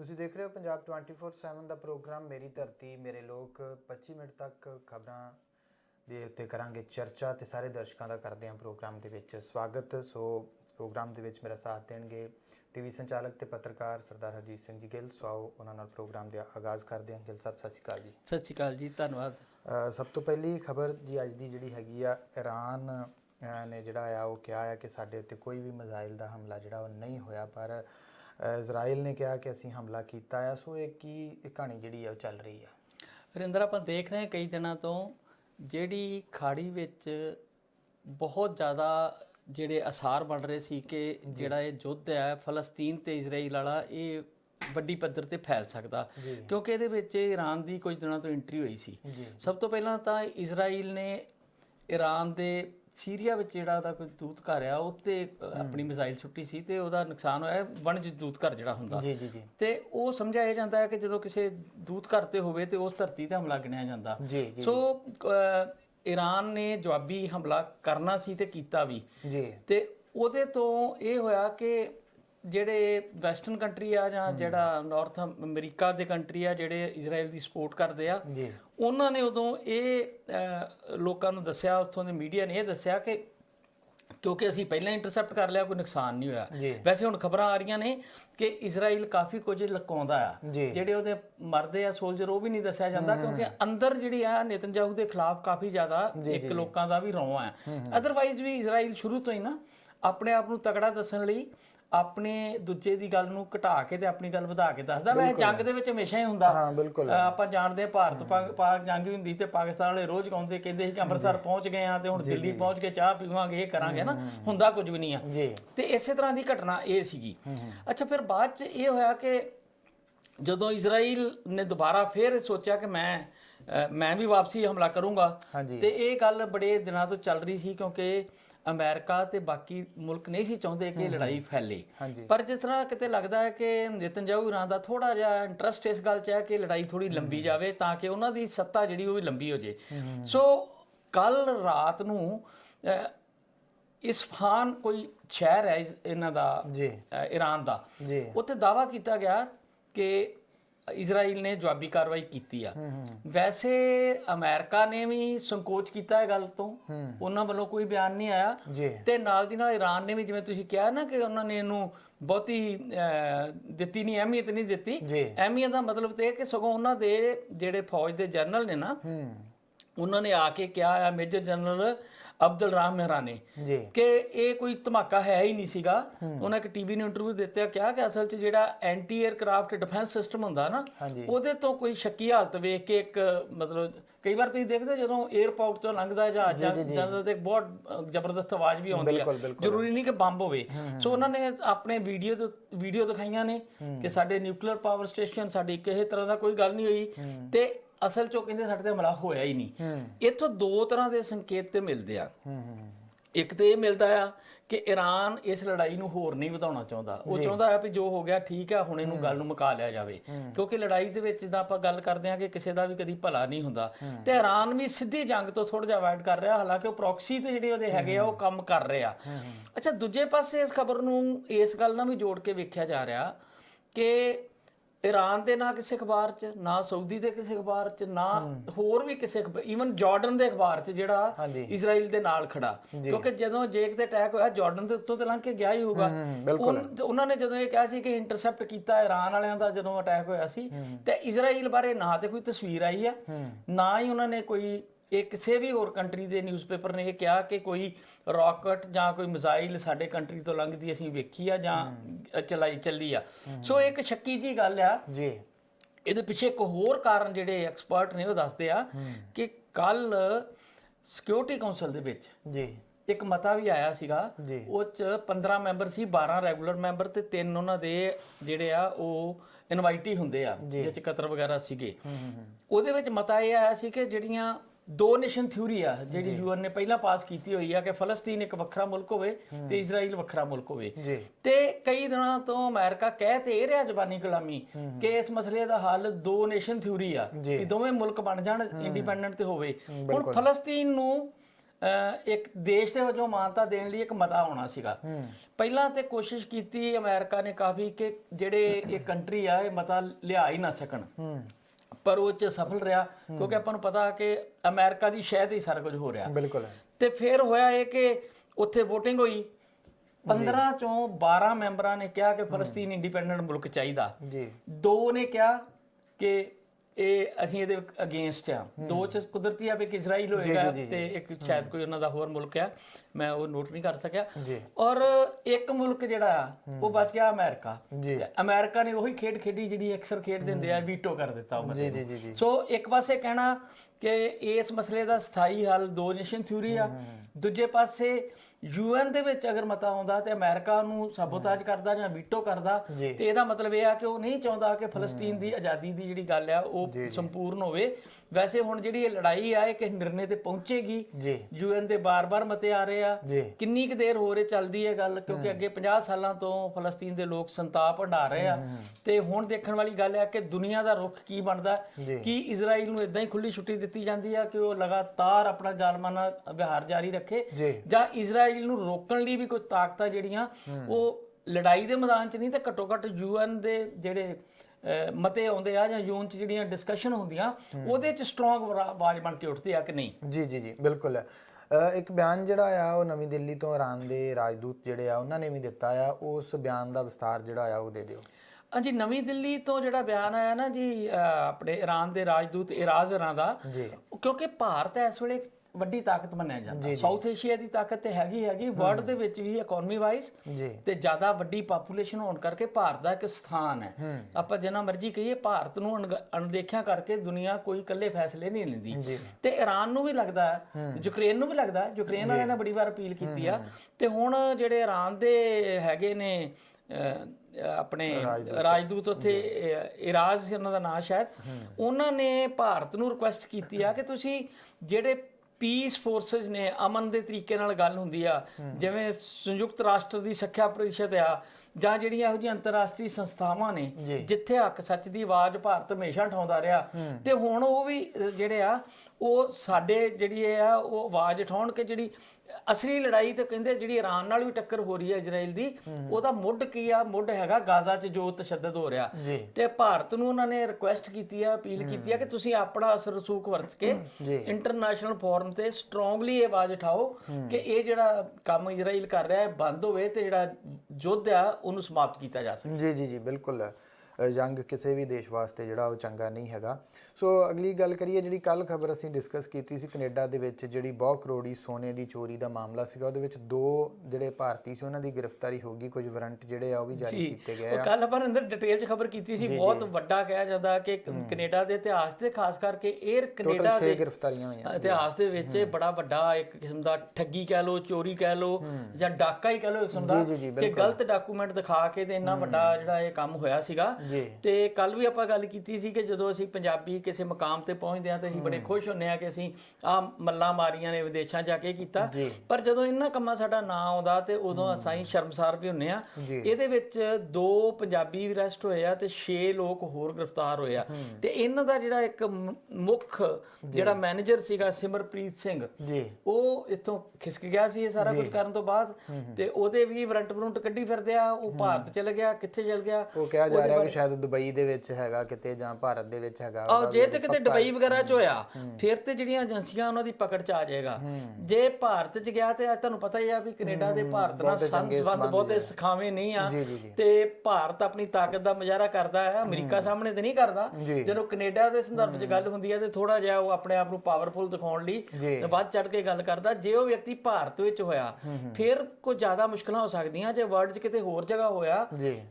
ਤੁਸੀਂ ਦੇਖ ਰਹੇ ਹੋ ਪੰਜਾਬ 24/7 ਦਾ ਪ੍ਰੋਗਰਾਮ। ਮੇਰੀ ਧਰਤੀ ਮੇਰੇ ਲੋਕ 25 ਮਿੰਟ ਤੱਕ ਖਬਰਾਂ ਦੇ ਉੱਤੇ ਕਰਾਂਗੇ ਚਰਚਾ ਤੇ ਸਾਰੇ ਦਰਸ਼ਕਾਂ ਦਾ ਕਰਦੇ ਹਾਂ ਪ੍ਰੋਗਰਾਮ ਦੇ ਵਿੱਚ ਸਵਾਗਤ। ਸੋ ਪ੍ਰੋਗਰਾਮ ਦੇ ਵਿੱਚ ਮੇਰਾ ਸਾਥ ਦੇਣਗੇ ਟੀਵੀ ਸੰਚਾਲਕ ਤੇ ਪੱਤਰਕਾਰ ਸਰਦਾਰ ਹਰਜੀਤ ਸਿੰਘ ਜੀ ਗਿੱਲ। ਸੋ ਆਓ ਉਹਨਾਂ ਨਾਲ ਪ੍ਰੋਗਰਾਮ ਦਾ ਆਗਾਜ਼ ਕਰਦੇ ਹਾਂ। ਗਿੱਲ ਸਾਹਿਬ ਸਤਿ ਸ਼੍ਰੀ ਅਕਾਲ ਜੀ। ਸਤਿ ਸ਼੍ਰੀ ਅਕਾਲ ਜੀ ਧੰਨਵਾਦ। ਸਭ ਤੋਂ ਪਹਿਲੀ ਖਬਰ ਜੀ ਅੱਜ ਦੀ ਜਿਹੜੀ ਹੈਗੀ ਆ ਇਰਾਨ ਅ, ਨੇ ਜਿਹੜਾ ਆ ਉਹ ਕਿਹਾ ਹੈ ਕਿ ਸਾਡੇ ਉੱਤੇ ਕੋਈ ਵੀ ਮਿਜ਼ਾਈਲ ਦਾ ਹਮਲਾ ਜਿਹੜਾ ਉਹ ਨਹੀਂ ਹੋਇਆ ਪਰ ਇਜ਼ਰਾਈਲ ਨੇ ਕਿਹਾ ਕਿ ਅਸੀਂ ਹਮਲਾ ਕੀਤਾ ਆ। ਸੋ ਇਹ ਕੀ ਇਹ ਕਹਾਣੀ ਜਿਹੜੀ ਆ ਉਹ ਚੱਲ ਰਹੀ ਆ? ਵਰਿੰਦਰ ਆਪਾਂ ਦੇਖ ਰਹੇ ਹਾਂ ਕਈ ਦਿਨਾਂ ਤੋਂ ਜਿਹੜੀ ਖਾੜੀ ਵਿੱਚ ਬਹੁਤ ਜ਼ਿਆਦਾ ਜਿਹੜੇ ਅਸਾਰ ਬਣ ਰਹੇ ਸੀ ਕਿ ਜਿਹੜਾ ਇਹ ਯੁੱਧ ਹੈ ਫਲਸਤੀਨ ਤੇ ਇਜ਼ਰਾਈਲ ਵਾਲਾ ਇਹ ਵੱਡੀ ਪੱਧਰ ਤੇ ਫੈਲ ਸਕਦਾ। ਕਿਉਂਕਿ ਇਹਦੇ ਵਿੱਚ ਈਰਾਨ ਦੀ ਕੁਝ ਦਿਨਾਂ ਤੋਂ ਐਂਟਰੀ ਹੋਈ ਸੀ। ਸਭ ਤੋਂ ਪਹਿਲਾਂ ਤਾਂ ਇਜ਼ਰਾਈਲ ਨੇ ਈਰਾਨ ਦੇ ਸੀਰੀਆ ਵਿੱਚ ਜਿਹੜਾ ਉਹਦਾ ਕੋਈ ਦੂਤ ਘਰ ਆ ਉੱਤੇ ਆਪਣੀ ਮਿਜ਼ਾਈਲ ਛੁੱਟੀ ਸੀ ਤੇ ਉਹਦਾ ਨੁਕਸਾਨ ਹੋਇਆ ਵਣਜ ਦੂਤ ਘਰ ਜਿਹੜਾ ਹੁੰਦਾ। ਜੀ ਜੀ ਜੀ। ਤੇ ਉਹ ਸਮਝਾਇਆ ਜਾਂਦਾ ਹੈ ਕਿ ਜਦੋਂ ਕਿਸੇ ਦੂਤ ਘਰ ਤੇ ਹੋਵੇ ਤੇ ਉਸ ਧਰਤੀ ਤੇ ਹਮਲਾ ਗਿਣਿਆ ਜਾਂਦਾ। ਜੀ ਜੀ ਸੋ ਈਰਾਨ ਨੇ ਜਵਾਬੀ ਹਮਲਾ ਕਰਨਾ ਸੀ ਤੇ ਕੀਤਾ ਵੀ। ਜੀ। ਤੇ ਉਹਦੇ ਤੋਂ ਇਹ ਹੋਇਆ ਕਿ ਜਿਹੜੇ ਵੈਸਟਰਨ ਕੰਟਰੀ ਆ ਜਾਂ ਜਿਹੜਾ ਨਾਰਥ ਅਮਰੀਕਾ ਦੇ ਕੰਟਰੀ ਆ ਜਿਹੜੇ ਇਜ਼ਰਾਈਲ ਦੀ ਸਪੋਰਟ ਕਰਦੇ ਆ ਜੀ। ਉਹਨਾਂ ਨੇ ਉਦੋਂ ਇਹ ਲੋਕਾਂ ਨੂੰ ਦੱਸਿਆ ਉੱਥੋਂ ਦੇ ਮੀਡੀਆ ਨੇ ਇਹ ਦੱਸਿਆ ਕਿ ਕਿਉਂਕਿ ਅਸੀਂ ਪਹਿਲਾਂ ਇੰਟਰਸੈਪਟ ਕਰ ਲਿਆ ਕੋਈ ਨੁਕਸਾਨ ਨਹੀਂ। ਹੋਇਆ। ਵੈਸੇ ਹੁਣ ਖਬਰਾਂ ਆ ਰਹੀਆਂ ਨੇ ਕਿ ਇਜ਼ਰਾਈਲ ਕਾਫੀ ਕੁਝ ਲੁਕਾਉਂਦਾ ਆ। ਜਿਹੜੇ ਉਹਦੇ ਮਰਦੇ ਆ ਸੋਲਜਰ ਉਹ ਵੀ ਨਹੀਂ ਦੱਸਿਆ ਜਾਂਦਾ ਕਿਉਂਕਿ ਅੰਦਰ ਜਿਹੜੀ ਆ ਨੇਤਨਯਾਹੂ ਦੇ ਖਿਲਾਫ ਕਾਫੀ ਜ਼ਿਆਦਾ ਇੱਕ ਲੋਕਾਂ ਦਾ ਵੀ ਰੌਂ ਆ। ਅਦਰਵਾਈਜ਼ ਵੀ ਇਜ਼ਰਾਈਲ ਸ਼ੁਰੂ ਤੋਂ ਹੀ ਨਾ ਆਪਣੇ ਆਪ ਨੂੰ ਤਗੜਾ ਦੱਸਣ ਲਈ ਆਪਣੇ ਦੂਜੇ ਦੀ ਗੱਲ ਨੂੰ ਘਟਾ ਕੇ ਤੇ ਆਪਣੀ ਗੱਲ ਵਧਾ ਕੇ ਦੱਸਦਾ। ਮੈਂ ਜੰਗ ਦੇ ਵਿੱਚ ਹਮੇਸ਼ਾ ਹੀ ਹੁੰਦਾ। ਹਾਂ ਬਿਲਕੁਲ। ਆਪਾਂ ਜਾਣਦੇ ਭਾਰਤ ਪਾਕ ਜੰਗ ਵੀ ਹੁੰਦੀ ਤੇ ਪਾਕਿਸਤਾਨ ਵਾਲੇ ਰੋਜ਼ ਕਹਿੰਦੇ ਕਹਿੰਦੇ ਸੀ ਕਿ ਅੰਮ੍ਰਿਤਸਰ ਪਹੁੰਚ ਗਏ ਆ ਤੇ ਹੁਣ ਦਿੱਲੀ ਪਹੁੰਚ ਕੇ ਚਾਹ ਪੀਵਾਂਗੇ ਇਹ ਕਰਾਂਗੇ ਨਾ। ਹੁੰਦਾ ਕੁਝ ਵੀ ਨਹੀਂ ਆ। ਤੇ ਇਸੇ ਤਰ੍ਹਾਂ ਦੀ ਘਟਨਾ ਇਹ ਸੀਗੀ। ਅੱਛਾ ਫਿਰ ਬਾਅਦ ਚ ਇਹ ਹੋਇਆ ਕਿ ਜਦੋਂ ਇਜ਼ਰਾਈਲ ਨੇ ਦੁਬਾਰਾ ਫੇਰ ਸੋਚਿਆ ਕਿ ਮੈਂ ਮੈਂ ਵੀ ਵਾਪਸੀ ਹਮਲਾ ਕਰੂੰਗਾ ਤੇ ਇਹ ਗੱਲ ਬੜੇ ਦਿਨਾਂ ਤੋਂ ਚੱਲ ਰਹੀ ਸੀ ਕਿਉਂਕਿ ਅਮਰੀਕਾ ਤੇ ਬਾਕੀ ਮੁਲਕ ਨਹੀਂ ਸੀ ਚਾਹੁੰਦੇ ਕਿ ਇਹ ਲੜਾਈ ਫੈਲੇ। ਪਰ ਜਿਸ ਤਰ੍ਹਾਂ ਕਿਤੇ ਲੱਗਦਾ ਹੈ ਕਿ ਨੇਤਨਯਾਹੂ ਇਰਾਨ ਦਾ ਥੋੜਾ ਜਿਹਾ ਇੰਟਰਸਟ ਇਸ ਗੱਲ 'ਚ ਹੈ ਕਿ ਲੜਾਈ ਥੋੜੀ ਲੰਬੀ ਜਾਵੇ ਤਾਂ ਕਿ ਉਹਨਾਂ ਦੀ ਸੱਤਾ ਜਿਹੜੀ ਉਹ ਵੀ ਲੰਬੀ ਹੋ ਜੇ। ਸੋ ਕੱਲ ਰਾਤ ਨੂੰ ਅਹ, ਇਸਫਹਾਨ ਕੋਈ ਸ਼ਹਿਰ ਹੈ ਇਹਨਾਂ ਦਾ ਜੀ। ਈਰਾਨ ਦਾ। ਜੀ। ਉੱਥੇ ਦਾਵਾ ਕੀਤਾ ਗਿਆ ਕਿ ਇਜ਼ਰਾਈਲ ਨੇ ਜਵਾਬੀ ਕਾਰਵਾਈ ਕੀਤੀ ਆ। ਵੈਸੇ ਅਮਰੀਕਾ ਨੇ ਵੀ ਸੰਕੋਚ ਕੀਤਾ ਹੈ ਗੱਲ ਤੋਂ। ਉਹਨਾਂ ਵੱਲੋਂ ਕੋਈ ਬਿਆਨ ਨਹੀਂ ਆਇਆ। ਤੇ ਨਾਲ ਦੀ ਨਾਲ ਈਰਾਨ ਨੇ ਵੀ ਜਿਵੇਂ ਤੁਸੀਂ ਕਿਹਾ ਨਾ ਕਿ ਉਹਨਾਂ ਨੇ ਇਹਨੂੰ ਬਹੁਤੀ ਦਿੱਤੀ ਨਹੀਂ ਅਹਿਮੀਅਤ ਨਹੀਂ ਦਿੱਤੀ। ਅਹਿਮੀਅਤ ਦਾ ਮਤਲਬ ਤੇ ਇਹ ਕਿ ਸਗੋਂ ਉਹਨਾਂ ਦੇ ਜਿਹੜੇ ਫੌਜ ਦੇ ਜਨਰਲ ਨੇ ਨਾ ਉਹਨਾਂ ਨੇ ਆ ਕੇ ਕਿਹਾ ਆ ਮੇਜਰ ਜਨਰਲ ਅਬਦੁਲ ਰਾਮ ਮਹਿਰਾਨੇ ਜੀ। ਕਿ ਇਹ ਕੋਈ ਧਮਾਕਾ ਹੈ ਹੀ ਨਹੀਂ ਸੀਗਾ। ਉਹਨਾਂ ਇੱਕ ਟੀਵੀ ਨੂੰ ਇੰਟਰਵਿਊ ਦਿੱਤੇ ਕਿਹਾ ਕਿ ਅਸਲ 'ਚ ਜਿਹੜਾ ਐਂਟੀ 에ਅਰਕ੍ਰਾਫਟ ਡਿਫੈਂਸ ਸਿਸਟਮ ਹੁੰਦਾ ਨਾ ਉਹਦੇ ਤੋਂ ਕੋਈ ਸ਼ੱਕੀ ਹਾਲਤ ਵੇਖ ਕੇ ਇੱਕ ਮਤਲਬ ਕਈ ਵਾਰ ਤੁਸੀਂ ਦੇਖਦੇ ਹੋ ਜਦੋਂ 에ਅਰਪੋਰਟ ਤੋਂ ਲੰਘਦਾ ਜਹਾਜ਼ ਜਦੋਂ ਤੇ ਬਹੁਤ ਜ਼ਬਰਦਸਤ ਆਵਾਜ਼ ਵੀ ਆਉਂਦੀ ਬਿਲਕੁਲ। ਜ਼ਰੂਰੀ ਨਹੀਂ ਕਿ ਬੰਬ ਹੋਵੇ। ਸੋ ਉਹਨਾਂ ਨੇ ਆਪਣੇ ਵੀਡੀਓ ਤੋਂ ਵੀਡੀਓ ਦਿਖਾਈਆਂ ਨੇ ਕਿ ਸਾਡੇ ਨਿਊਕਲੀਅਰ ਪਾਵਰ ਸਟੇਸ਼ਨ ਸਾਡੀ ਕਿਸੇ ਤਰ੍ਹਾਂ ਦਾ ਕੋਈ ਗੱਲ ਨਹੀਂ ਹੋਈ ਤੇ ਅਸਲ 'ਚ ਕਹਿੰਦੇ ਸਾਡੇ ਤੇ ਹਮਲਾ ਹੋਇਆ ਹੀ ਨਹੀਂ। ਇੱਥੋਂ ਦੋ ਤਰ੍ਹਾਂ ਦੇ ਸੰਕੇਤ ਤੇ ਮਿਲਦੇ ਆ। ਹੂੰ ਹੂੰ ਇੱਕ ਤੇ ਇਹ ਮਿਲਦਾ ਆ ਕਿ ਈਰਾਨ ਇਸ ਲੜਾਈ ਨੂੰ ਹੋਰ ਨਹੀਂ ਵਧਾਉਣਾ ਚਾਹੁੰਦਾ। ਉਹ ਚਾਹੁੰਦਾ ਆ ਵੀ ਜੋ ਹੋ ਗਿਆ ਠੀਕ ਆ ਹੁਣ ਇਹਨੂੰ ਗੱਲ ਨੂੰ ਮੁਕਾ ਲਿਆ ਜਾਵੇ। ਕਿਉਂਕਿ ਲੜਾਈ ਦੇ ਵਿੱਚ ਜਿੱਦਾਂ ਆਪਾਂ ਗੱਲ ਕਰਦੇ ਆ ਕਿ ਕਿਸੇ ਦਾ ਵੀ ਕਦੀ ਭਲਾ ਨਹੀਂ ਹੁੰਦਾ। ਤੇ ਈਰਾਨ ਵੀ ਸਿੱਧੀ ਜੰਗ ਤੋਂ ਥੋੜਾ ਜਿਹਾ ਅਵਾਇਡ ਕਰ ਰਿਹਾ ਹਾਲਾਂਕਿ ਉਹ ਪ੍ਰੋਕਸੀ ਤੇ ਜਿਹੜੇ ਉਹਦੇ ਹੈਗੇ ਆ ਉਹ ਕੰਮ ਕਰ ਰਿਹਾ। ਅੱਛਾ ਦੂਜੇ ਪਾਸੇ ਇਸ ਖਬਰ ਨੂੰ ਇਸ ਗੱਲ ਨਾਲ ਵੀ ਜੋੜ ਕੇ ਵੇਖਿਆ ਜਾ ਰਿਹਾ ਕਿ ਈਰਾਨ ਦੇ ਨਾ ਕਿਸੇ ਅਖਬਾਰ 'ਚ ਨਾ ਸਾਊਦੀ ਦੇ ਕਿਸੇ ਅਖਬਾਰ 'ਚ ਨਾ ਹੋਰ ਵੀ ਕਿਸੇ ਇਵਨ ਜਾਰਡਨ ਦੇ ਅਖਬਾਰ 'ਚ ਜਿਹੜਾ ਇਜ਼ਰਾਈਲ ਦੇ ਨਾਲ ਖੜਾ। ਕਿਉਂਕਿ ਜਦੋਂ ਜੇਕ ਤੇ ਅਟੈਕ ਹੋਇਆ ਜਾਰਡਨ ਦੇ ਉੱਤੋਂ ਤੇ ਲੰਘ ਕੇ ਗਿਆ ਹੀ ਹੋਊਗਾ। ਉਹਨਾਂ ਨੇ ਜਦੋਂ ਇਹ ਕਿਹਾ ਸੀ ਕਿ ਇੰਟਰਸੈਪਟ ਕੀਤਾ ਇਰਾਨ ਵਾਲਿਆਂ ਦਾ ਜਦੋਂ ਅਟੈਕ ਹੋਇਆ ਸੀ ਤੇ ਇਜ਼ਰਾਈਲ ਬਾਰੇ ਨਾ ਤੇ ਕੋਈ ਤਸਵੀਰ ਆਈ ਆ ਨਾ ਹੀ ਉਹਨਾਂ ਨੇ ਕੋਈ ਇਹ ਕਿਸੇ ਵੀ ਹੋਰ ਕੰਟਰੀ ਦੇ ਨਿਊਜ਼ਪੇਪਰ ਨੇ ਇਹ ਕਿਹਾ ਕਿ ਕੋਈ ਰਾਕਟ ਜਾਂ ਕੋਈ ਮਿਜ਼ਾਈਲ ਸਾਡੇ ਕੰਟਰੀ ਤੋਂ ਲੰਘਦੀ ਅਸੀਂ ਵੇਖੀ ਆ ਜਾਂ ਚਲਾਈ ਚੱਲੀ ਆ। ਸੋ ਇੱਕ ਸ਼ੱਕੀ ਜੀ ਗੱਲ ਆ। ਜੀ। ਇਹਦੇ ਪਿੱਛੇ ਇੱਕ ਹੋਰ ਕਾਰਨ ਜਿਹੜੇ ਐਕਸਪਰਟ ਨੇ ਉਹ ਦੱਸਦੇ ਆ ਕਿ ਕੱਲ ਸਿਕਿਉਰਿਟੀ ਕਾਉਂਸਲ ਦੇ ਵਿੱਚ ਜੀ। ਇੱਕ ਮਤਾ ਵੀ ਆਇਆ ਸੀਗਾ। ਉਹ ਚ 15 ਮੈਂਬਰ ਸੀ 12 ਰੈਗੂਲਰ ਮੈਂਬਰ ਤੇ ਤਿੰਨ ਉਹਨਾਂ ਦੇ ਜਿਹੜੇ ਆ ਉਹ ਇਨਵਾਈਟੀ ਹੁੰਦੇ ਆ ਜਿਹਦੇ ਚ ਕਤਰ ਵਗੈਰਾ ਸੀਗੇ। ਉਹਦੇ ਵਿੱਚ ਮਤਾ ਇਹ ਆਇਆ ਸੀ ਕਿ ਜਿਹੜੀਆਂ ਦੋ ਨੇਸ਼ਨ ਥਿਊਰੀ ਆ ਜਿਹੜੀ ਯੂਐਨ ਨੇ ਪਹਿਲਾਂ ਪਾਸ ਕੀਤੀ ਹੋਈ ਆ ਕਿ ਫਲਸਤੀਨ ਇੱਕ ਵੱਖਰਾ ਮੁਲਕ ਹੋਵੇ ਤੇ ਇਜ਼ਰਾਈਲ ਵੱਖਰਾ ਮੁਲਕ ਹੋਵੇ। ਤੇ ਕਈ ਦਿਨਾਂ ਤੋਂ ਅਮਰੀਕਾ ਕਹਿ ਤੇ ਰਿਹਾ ਜ਼ਬਾਨੀ ਗੁਲਾਮੀ ਕਿ ਇਸ ਮਸਲੇ ਦਾ ਹੱਲ ਦੋ ਨੇਸ਼ਨ ਥਿਊਰੀ ਆ। ਕਿ ਦੋਵੇਂ ਮੁਲਕ ਬਣ ਜਾਣ ਇੰਡੀਪੈਂਡੈਂਟ ਤੇ ਹੋਵੇ। ਹੁਣ ਫਲਸਤੀਨ ਨੂੰ ਇੱਕ ਦੇਸ਼ ਦੇ ਵਜੋਂ ਮਾਨਤਾ ਦੇਣ ਲਈ ਇੱਕ ਮਤਾ ਹੋਣਾ ਸੀਗਾ। ਪਹਿਲਾਂ ਤੇ ਕੋਸ਼ਿਸ਼ ਕੀਤੀ ਅਮਰੀਕਾ ਨੇ ਕਾਫੀ ਕਿ ਜਿਹੜੇ ਇਹ ਕੰਟਰੀ ਆ ਇਹ ਮਤਾ ਲਿਆ ਹੀ ਨਾ ਸਕਣ। ਪਰ ਉਹ ਚ ਸਫਲ ਰਿਹਾ ਕਿਉਂਕਿ ਆਪਾਂ ਨੂੰ ਪਤਾ ਕਿ ਅਮਰੀਕਾ ਦੀ ਸ਼ਹਿਦ ਹੀ ਸਾਰਾ ਕੁਝ ਹੋ ਰਿਹਾ। ਬਿਲਕੁਲ। ਤੇ ਫਿਰ ਹੋਇਆ ਇਹ ਕਿ ਉੱਥੇ VOTING ਹੋਈ। 15 ਚੋਂ 12 ਮੈਂਬਰਾਂ ਨੇ ਕਿਹਾ ਕਿ ਫਲਸਤੀਨ ਇੰਡੀਪੈਂਡੈਂਟ ਮੁਲਕ ਚਾਹੀਦਾ। ਜੀ। ਦੋ ਨੇ ਕਿਹਾ ਕਿ ਇਹ ਅਸੀਂ ਇਹਦੇ ਅਗੇਂਸਟ ਆ। ਦੋ ਚ ਕੁਦਰਤੀ ਆ ਵੀ ਇਜ਼ਰਾਈਲ ਹੋਏਗਾ ਤੇ ਇੱਕ ਸ਼ਾਇਦ ਕੋਈ ਉਹਨਾਂ ਦਾ ਹੋਰ ਮੁਲਕ ਆ। ਮੈਂ ਉਹ ਨੋਟ ਨਹੀਂ ਕਰ ਸਕਿਆ। ਔਰ ਇੱਕ ਮੁਲਕ ਜਿਹੜਾ ਉਹ ਬਚ ਗਿਆ ਅਮਰੀਕਾ। ਅਮਰੀਕਾ ਨੇ ਉਹੀ ਖੇਡ ਖੇਡੀ ਜਿਹੜੀ ਅਕਸਰ ਖੇਡ ਦਿੰਦੇ ਆ ਵੀਟੋ ਕਰ ਦਿੱਤਾ ਉਹ ਜੀ ਸੋ ਇੱਕ ਪਾਸੇ ਕਹਿਣਾ ਕਿ ਇਸ ਮਸਲੇ ਦਾ ਸਥਾਈ ਹੱਲ ਦੋ ਨੇਸ਼ਨ ਥਿਊਰੀ ਆ। ਦੂਜੇ ਪਾਸੇ ਯੂਐਨ ਦੇ ਵਿੱਚ ਅਗਰ ਮਤਾ ਆਉਂਦਾ ਤੇ ਅਮਰੀਕਾ ਨੂੰ ਸਾਬੋਤਾਜ ਕਰਦਾ ਜਾਂ ਵੀਟੋ ਕਰਦਾ। ਤੇ ਇਹਦਾ ਮਤਲਬ ਇਹ ਆ ਕਿ ਉਹ ਨਹੀਂ ਚਾਹੁੰਦਾ ਕਿ ਫਲਸਤੀਨ ਦੀ ਆਜ਼ਾਦੀ ਦੀ ਜਿਹੜੀ ਗੱਲ ਆ ਉਹ ਸੰਪੂਰਨ ਹੋਵੇ। ਵੈਸੇ ਹੁਣ ਜਿਹੜੀ ਇਹ ਲੜਾਈ ਆ ਇਹ ਕਿਸ ਨਿਰਣੇ ਤੇ ਪਹੁੰਚੇਗੀ? ਯੂਐਨ ਦੇ ਬਾਰ-ਬਾਰ ਮਤੇ ਆ ਰਹੇ ਆ। ਕਿੰਨੀ ਕੁ ਦੇਰ ਹੋ ਰਹੀ ਚੱਲਦੀ ਹੈ ਗੱਲ? ਕਿਉਂਕਿ ਅੱਗੇ 50 ਸਾਲਾਂ ਤੋਂ ਫਲਸਤੀਨ ਦੇ ਲੋਕ ਸੰਤਾਪ ਹੰਢਾ ਰਹੇ ਆ। ਤੇ ਹੁਣ ਦੇਖਣ ਵਾਲੀ ਗੱਲ ਹੈ ਕਿ ਦੁਨੀਆ ਦਾ ਰੁਖ ਕੀ ਬਣਦਾ। ਕੀ ਇਜ਼ਰਾਈਲ ਨੂੰ ਇਦਾਂ ਹੀ ਖੁੱਲੀ ਛੁੱਟੀ ਦਿੱਤੀ ਜਾਂਦੀ ਆ ਕਿ ਉਹ ਲਗਾਤਾਰ ਆਪਣਾ ਜ਼ਾਲਮਾਨਾ ਵਿਹਾਰ ਜਾਰੀ ਰੱਖੇ? ਜੀ। ਜਾਂ ਇਜ਼ਰਾਈਲ ਨੂੰ ਰੋਕਣ ਲਈ ਵੀ ਕੋਈ ਤਾਕਤਾਂ ਜਿਹੜੀਆਂ ਉਹ ਲੜਾਈ ਦੇ ਮੈਦਾਨ 'ਚ ਨਹੀਂ ਤੇ ਘੱਟੋ ਘੱਟ ਯੂਐਨ ਦੇ ਜਿਹੜੇ ਮਤੇ ਆਉਂਦੇ ਆ ਜਾਂ ਯੂਨ 'ਚ ਜਿਹੜੀਆਂ ਡਿਸਕਸ਼ਨ ਹੁੰਦੀਆਂ ਉਹਦੇ 'ਚ ਸਟਰੋਂਗ ਆਵਾਜ਼ ਬਣ ਕੇ ਉੱਠਦੀ ਆ ਕਿ ਨਹੀਂ? ਜੀ ਜੀ ਜੀ ਬਿਲਕੁਲ ਅ, ਇੱਕ ਬਿਆਨ ਜਿਹੜਾ ਆ ਉਹ ਨਵੀਂ ਦਿੱਲੀ ਤੋਂ ਇਰਾਨ ਦੇ ਰਾਜਦੂਤ ਜਿਹੜੇ ਆ ਉਹਨਾਂ ਨੇ ਵੀ ਦਿੱਤਾ ਆ। ਉਸ ਬਿਆਨ ਦਾ ਵਿਸਤਾਰ ਜਿਹੜਾ ਆ ਉਹ ਦੇ ਦਿਓ। ਹਾਂਜੀ ਨਵੀਂ ਦਿੱਲੀ ਤੋਂ ਜਿਹੜਾ ਬਿਆਨ ਆਇਆ ਨਾ ਜੀ ਆਪਣੇ ਈਰਾਨ ਦੇ ਰਾਜਦੂਤ ਇਰਾਜ਼ ਹਰਾਂ ਦਾ ਕਿਉਂਕਿ ਭਾਰਤ ਇਸ ਵੇਲੇ ਵੱਡੀ ਤਾਕਤ ਮੰਨਿਆ ਜਾਂਦਾ। ਸਾਊਥ ਏਸ਼ੀਆ ਦੀ ਤਾਕਤ ਤੇ ਹੈਗੀ ਹੈਗੀ। ਵਰਲਡ ਦੇ ਵਿੱਚ ਵੀ ਇਕਨੋਮੀ ਵਾਈਜ਼ ਤੇ ਜ਼ਿਆਦਾ ਵੱਡੀ ਪਾਪੂਲੇਸ਼ਨ ਹੋਣ ਕਰਕੇ ਭਾਰਤ ਦਾ ਇੱਕ ਸਥਾਨ ਹੈ। ਆਪਾਂ ਜਿੰਨਾ ਮਰਜ਼ੀ ਕਹੀਏ ਭਾਰਤ ਨੂੰ ਅਣਦੇਖਿਆ ਕਰਕੇ ਦੁਨੀਆ ਕੋਈ ਇਕੱਲੇ ਫੈਸਲੇ ਨਹੀਂ ਲੈਂਦੀ। ਤੇ ਈਰਾਨ ਨੂੰ ਵੀ ਲੱਗਦਾ ਯੂਕਰੇਨ ਨੂੰ ਵੀ ਲੱਗਦਾ ਯੂਕਰੇਨ ਵਾਲਿਆਂ ਨੇ ਬੜੀ ਵਾਰ ਅਪੀਲ ਕੀਤੀ ਆ। ਤੇ ਹੁਣ ਜਿਹੜੇ ਈਰਾਨ ਦੇ ਹੈਗੇ ਨੇ ਆਪਣੇ ਰਾਜਦੂਤ। ਉੱਥੇ ਇਰਾਜ਼ ਉਹਨਾਂ ਦਾ ਨਾਮ ਸ਼ਾਇਦ ਉਹਨਾਂ ਨੇ ਭਾਰਤ ਨੂੰ ਰਿਕੁਐਸਟ ਕੀਤੀ ਆ ਕਿ ਤੁਸੀਂ ਜਿਹੜੇ ਪੀਸ ਫੋਰਸਸ ਨੇ ਅਮਨ ਦੇ ਤਰੀਕੇ ਨਾਲ ਗੱਲ ਹੁੰਦੀ ਆ। ਜਿਵੇਂ ਸੰਯੁਕਤ ਰਾਸ਼ਟਰ ਦੀ ਸਿੱਖਿਆ ਪਰਿਸ਼ਦ ਆ ਜਾਂ ਜਿਹੜੀਆਂ ਇਹੋ ਜਿਹੀਆਂ ਅੰਤਰਰਾਸ਼ਟਰੀ ਸੰਸਥਾਵਾਂ ਨੇ। ਜਿੱਥੇ ਹੱਕ ਸੱਚ ਦੀ ਆਵਾਜ਼ ਭਾਰਤ ਹਮੇਸ਼ਾ ਉਠਾਉਂਦਾ ਰਿਹਾ। ਤੇ ਹੁਣ ਉਹ ਵੀ ਜਿਹੜੇ ਆ ਉਹ ਸਾਡੇ ਜਿਹੜੀ ਇਹ ਆ ਉਹ ਆਵਾਜ਼ ਉਠਾਉਣ ਕਿ ਜਿਹੜੀ ਅਸਲੀ ਲੜਾਈ ਤੇ ਕਹਿੰਦੇ ਜਿਹੜੀ ਇਰਾਨ ਨਾਲ ਵੀ ਟੱਕਰ ਹੋ ਰਹੀ ਹੈ ਇਜ਼ਰਾਈਲ ਦੀ ਉਹਦਾ ਮੁੱਢ ਕੀ ਆ? ਮੁੱਢ ਹੈਗਾ ਗਾਜ਼ਾ 'ਚ ਜੋ ਤਸ਼ੱਦਦ ਹੋ ਰਿਹਾ। ਤੇ ਭਾਰਤ ਨੂੰ ਉਹਨਾਂ ਨੇ ਰਿਕੁਐਸਟ ਕੀਤੀ ਆ ਅਪੀਲ ਕੀਤੀ ਆ ਕਿ ਤੁਸੀਂ ਆਪਣਾ ਅਸਰ ਰਸੂਖ ਵਰਤ ਕੇ। ਇੰਟਰਨੈਸ਼ਨਲ ਫੋਰਮ ਤੇ ਸਟਰੋਂਗਲੀ ਇਹ ਆਵਾਜ਼ ਉਠਾਓ ਕਿ ਇਹ ਜਿਹੜਾ ਕੰਮ ਇਜ਼ਰਾਈਲ ਕਰ ਰਿਹਾ ਹੈ ਬੰਦ ਹੋਵੇ ਤੇ ਜਿਹੜਾ ਯੁੱਧ ਆ ਉਹਨੂੰ ਸਮਾਪਤ ਕੀਤਾ ਜਾ ਸਕੇ ਜੀ ਜੀ ਜੀ ਬਿਲਕੁਲ। ਅ, ਜੰਗ ਕਿਸੇ ਵੀ ਦੇਸ਼ ਵਾਸਤੇ ਜਿਹੜਾ ਉਹ ਚੰਗਾ ਨਹੀਂ ਹੈਗਾ। ਸੋ ਅਗਲੀ ਗੱਲ ਕਰੀਏ ਜਿਹੜੀ ਕੱਲ ਖਬਰ ਅਸੀਂ ਡਿਸਕਸ ਕੀਤੀ ਸੀ ਕੈਨੇਡਾ ਦੇ ਵਿੱਚ ਜਿਹੜੀ ਬਹੁ ਕਰੋੜੀ ਸੋਨੇ ਦੀ ਚੋਰੀ ਦਾ ਮਾਮਲਾ ਸੀਗਾ ਉਹਦੇ ਵਿੱਚ ਦੋ ਜਿਹੜੇ ਭਾਰਤੀ ਸੀ ਉਹਨਾਂ ਦੀ ਗ੍ਰਿਫਤਾਰੀ ਹੋ ਗਈ ਕੁਝ ਵਾਰੰਟ ਜਿਹੜੇ ਆ ਉਹ ਵੀ ਜਾਰੀ ਕੀਤੇ ਗਏ ਆ। ਕੱਲ ਆਪਾਂ ਅੰਦਰ ਡਿਟੇਲ 'ਚ ਖਬਰ ਕੀਤੀ ਸੀ ਬਹੁਤ ਵੱਡਾ ਕਿਹਾ ਜਾਂਦਾ ਕਿ ਕੈਨੇਡਾ ਦੇ ਇਤਿਹਾਸ ਤੇ ਖਾਸ ਕਰਕੇ 에ਅਰ ਕੈਨੇਡਾ 6 ਦੇ ਗ੍ਰਿਫਤਾਰੀਆਂ ਹੋਈਆਂ। ਇਤਿਹਾਸ ਦੇ ਵਿੱਚ ਇਹ ਬੜਾ ਵੱਡਾ ਇੱਕ ਕਿਸਮ ਦਾ ਠੱਗੀ ਕਹਿ ਲੋ ਚੋਰੀ ਕਹਿ ਲੋ ਜਾਂ ਡਾਕਾ ਹੀ ਕਹਿ ਲੋ ਇੱਕ ਕਿਸਮ ਦਾ ਕਿ ਗਲਤ ਡਾਕੂਮੈਂਟ ਦਿਖਾ ਕੇ ਤੇ ਇੰਨਾ ਵੱਡਾ ਜਿਹੜਾ ਇਹ ਕੰਮ ਹੋਇਆ ਸੀਗਾ। ਤੇ ਕੱਲ ਵੀ ਆਪਾਂ ਗੱਲ ਕੀਤੀ ਸੀ ਕਿ ਜਦੋਂ ਅਸੀਂ ਪੰਜਾਬੀ ਕਿਸੇ ਮਕਾਮ ਤੇ ਪਹੁੰਚਦੇ ਆ ਤੇ ਅਸੀਂ ਬੜੇ ਖੁਸ਼ ਹੁੰਨੇ ਆ ਕਿ ਅਸੀਂ ਆ ਮੱਲਾਂ ਮਾਰੀਆਂ ਨੇ ਵਿਦੇਸ਼ਾਂ ਜਾ ਕੇ ਕੀਤਾ। ਪਰ ਜਦੋਂ ਇਹਨਾਂ ਕੰਮਾਂ ਸਾਡਾ ਨਾਂ ਆਉਂਦਾ ਤੇ ਉਦੋਂ ਅਸੀਂ ਸ਼ਰਮਸਾਰ ਵੀ ਹੁੰਨੇ ਆ। ਇਹਦੇ ਵਿੱਚ ਦੋ ਪੰਜਾਬੀ ਵੀ ਅਰੈਸਟ ਹੋਏ ਆ ਤੇ 6 ਲੋਕ ਹੋਰ ਗ੍ਰਿਫਤਾਰ ਹੋਏ ਆ। ਤੇ ਇਹਨਾਂ ਦਾ ਜਿਹੜਾ ਇੱਕ ਮੁੱਖ ਜਿਹੜਾ ਮੈਨੇਜਰ ਸੀਗਾ ਸਿਮਰਪ੍ਰੀਤ ਸਿੰਘ ਜੀ। ਉਹ ਇੱਥੋਂ ਖਿਸਕ ਗਿਆ ਸੀ ਇਹ ਸਾਰਾ ਕੁਝ ਕਰਨ ਤੋਂ ਬਾਅਦ। ਤੇ ਉਹਦੇ ਵੀ ਵਾਰੰਟ ਵਰੰਟ ਕੱਢੀ ਫਿਰਦੇ ਆ ਉਹ ਭਾਰਤ ਚਲ ਗਿਆ ਕਿੱਥੇ ਚਲ ਗਿਆ? ਉਹ ਕਿਹਾ ਜਾ ਰਿਹਾ ਕਿ ਸ਼ਾਇਦ ਦੁਬਈ ਦੇ ਵਿੱਚ ਹੈਗਾ ਕਿਤੇ ਜਾਂ ਭਾਰਤ ਦੇ ਵਿੱਚ ਹੈਗਾ ਜੇ ਤੇ ਕਿਤੇ ਦੁਬਈ ਵਗੈਰਾ ਚ ਹੋਇਆ ਫਿਰ ਤੇ ਜਿਹੜੀਆਂ ਏਜੰਸੀਆਂ ਉਹਨਾਂ ਦੀ ਪਕੜ ਚ ਆ ਜਾਏਗਾ। ਜੇ ਭਾਰਤ ਚ ਗਿਆ ਤੇ ਅੱਜ ਤੁਹਾਨੂੰ ਪਤਾ ਹੀ ਆ ਵੀ ਕੈਨੇਡਾ ਦੇ ਭਾਰਤ ਨਾਲ ਸੰਬੰਧ ਬਹੁਤੇ ਸਖਾਵੇਂ ਨਹੀਂ ਆ। ਤੇ ਭਾਰਤ ਆਪਣੀ ਤਾਕਤ ਦਾ ਮੁਜ਼ਾਹਰਾ ਕਰਦਾ ਹੈ ਅਮਰੀਕਾ ਸਾਹਮਣੇ ਤੇ ਨਹੀਂ ਕਰਦਾ। ਜਦੋਂ ਕੈਨੇਡਾ ਦੇ ਸੰਦਰਭ 'ਚ ਗੱਲ ਹੁੰਦੀ ਹੈ ਤੇ ਥੋੜਾ ਜਿਹਾ ਉਹ ਆਪਣੇ ਆਪ ਨੂੰ ਪਾਵਰਫੁਲ ਦਿਖਾਉਣ ਲਈ। ਵੱਧ ਚੜ ਕੇ ਗੱਲ ਕਰਦਾ। ਜੇ ਉਹ ਵਿਅਕਤੀ ਭਾਰਤ ਵਿੱਚ ਹੋਇਆ ਫਿਰ ਕੋਈ ਜ਼ਿਆਦਾ ਮੁਸ਼ਕਲਾਂ ਹੋ ਸਕਦੀਆਂ। ਜੇ ਵਰਲਡ 'ਚ ਕਿਤੇ ਹੋਰ ਜਗ੍ਹਾ ਹੋਇਆ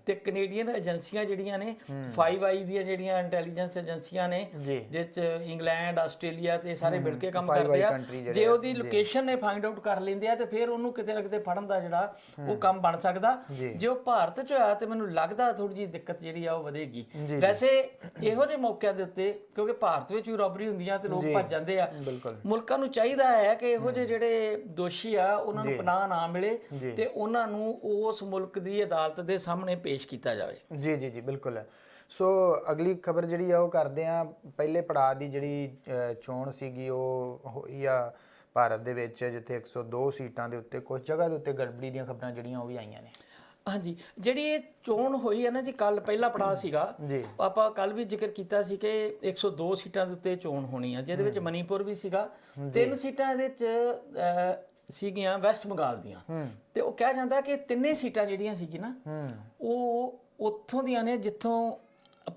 ਤੇ ਕੈਨੇਡੀਅਨ ਏਜੰਸੀਆਂ ਜਿਹੜੀਆਂ ਨੇ 5i ਦੀਆਂ ਜਿਹੜੀਆਂ ਇੰਟੈਲੀਜੈਂਸ ਏਜੰਸੀਆਂ ਨੇ ਜਿਸ 'ਚ ਇੰਗਲੈਂਡ ਆਸਟ੍ਰੇਲੀਆ ਤੇ ਸਾਰੇ ਮਿਲ ਕੇ ਕੰਮ ਕਰਦੇ ਆ। ਜੇ ਉਹਦੀ ਲੋਕੇਸ਼ਨ ਨੇ ਫਾਈਂਡ ਆਊਟ ਕਰ ਲੈਂਦੇ ਆ ਤੇ ਫਿਰ ਉਹਨੂੰ ਕਿਤੇ ਨਾ ਕਿਤੇ ਫੜਨ ਦਾ ਜਿਹੜਾ ਉਹ ਕੰਮ ਬਣ ਸਕਦਾ। ਜੀ। ਜੇ ਉਹ ਭਾਰਤ 'ਚ ਹੋਇਆ ਤੇ ਮੈਨੂੰ ਲੱਗਦਾ ਥੋੜੀ ਜਿਹੀ ਦਿੱਕਤ ਜਿਹੜੀ ਆ ਉਹ ਵਧੇਗੀ। ਵੈਸੇ ਇਹੋ ਜਿਹੇ ਮੌਕਿਆਂ ਦੇ ਉੱਤੇ ਕਿਉਂਕਿ ਭਾਰਤ ਵਿੱਚ ਵੀ ਰੋਬਰੀ ਹੁੰਦੀਆਂ ਤੇ ਲੋਕ ਭੱਜ ਜਾਂਦੇ ਆ। ਮੁਲਕਾਂ ਨੂੰ ਚਾਹੀਦਾ ਹੈ ਕਿ ਇਹੋ ਜਿਹੇ ਜਿਹੜੇ ਦੋਸ਼ੀ ਆ ਉਹਨਾਂ ਨੂੰ ਪਨਾਹ ਨਾ ਮਿਲੇ ਜੀ। ਤੇ ਉਹਨਾਂ ਨੂੰ ਉਸ ਮੁਲਕ ਦੀ ਅਦਾਲਤ ਦੇ ਸਾਹਮਣੇ ਪੇਸ਼ ਕੀਤਾ ਜਾਵੇ। ਜੀ ਜੀ ਜੀ ਬਿਲਕੁਲ। ਸੋ ਅਗਲੀ ਖਬਰ ਜਿਹੜੀ ਆ ਉਹ ਕਰਦੇ ਆ ਪਹਿਲੇ ਪੜਾਅ ਦੀ ਜਿਹੜੀ ਚੋਣ ਸੀਗੀ ਉਹ ਹੋਈ ਆ ਭਾਰਤ ਦੇ ਵਿੱਚ ਜਿੱਥੇ 102 ਸੀਟਾਂ ਦੇ ਉੱਤੇ ਕੁਝ ਜਗ੍ਹਾ ਦੇ ਉੱਤੇ ਗੜਬੜੀ ਦੀਆਂ ਖਬਰਾਂ ਜਿਹੜੀਆਂ ਉਹ ਵੀ ਆਈਆਂ ਨੇ। ਹਾਂਜੀ ਜਿਹੜੀ ਇਹ ਚੋਣ ਹੋਈ ਹੈ ਨਾ ਜੀ ਕੱਲ ਪਹਿਲਾ ਪੜਾਅ ਸੀਗਾ। ਜੀ। ਆਪਾਂ ਕੱਲ ਵੀ ਜ਼ਿਕਰ ਕੀਤਾ ਸੀ ਕਿ 102 ਸੀਟਾਂ ਦੇ ਉੱਤੇ ਚੋਣ ਹੋਣੀ ਆ ਜਿਹਦੇ ਵਿੱਚ ਮਨੀਪੁਰ ਵੀ ਸੀਗਾ। ਤਿੰਨ ਸੀਟਾਂ ਇਹਦੇ ਵਿੱਚ ਅਹ, ਸੀਗੀਆਂ ਵੈਸਟ ਬੰਗਾਲ ਦੀਆਂ। ਤੇ ਉਹ ਕਿਹਾ ਜਾਂਦਾ ਕਿ ਤਿੰਨੇ ਸੀਟਾਂ ਜਿਹੜੀਆਂ ਸੀਗੀ ਨਾ ਉਹ ਉੱਥੋਂ ਦੀਆਂ ਨੇ ਜਿੱਥੋਂ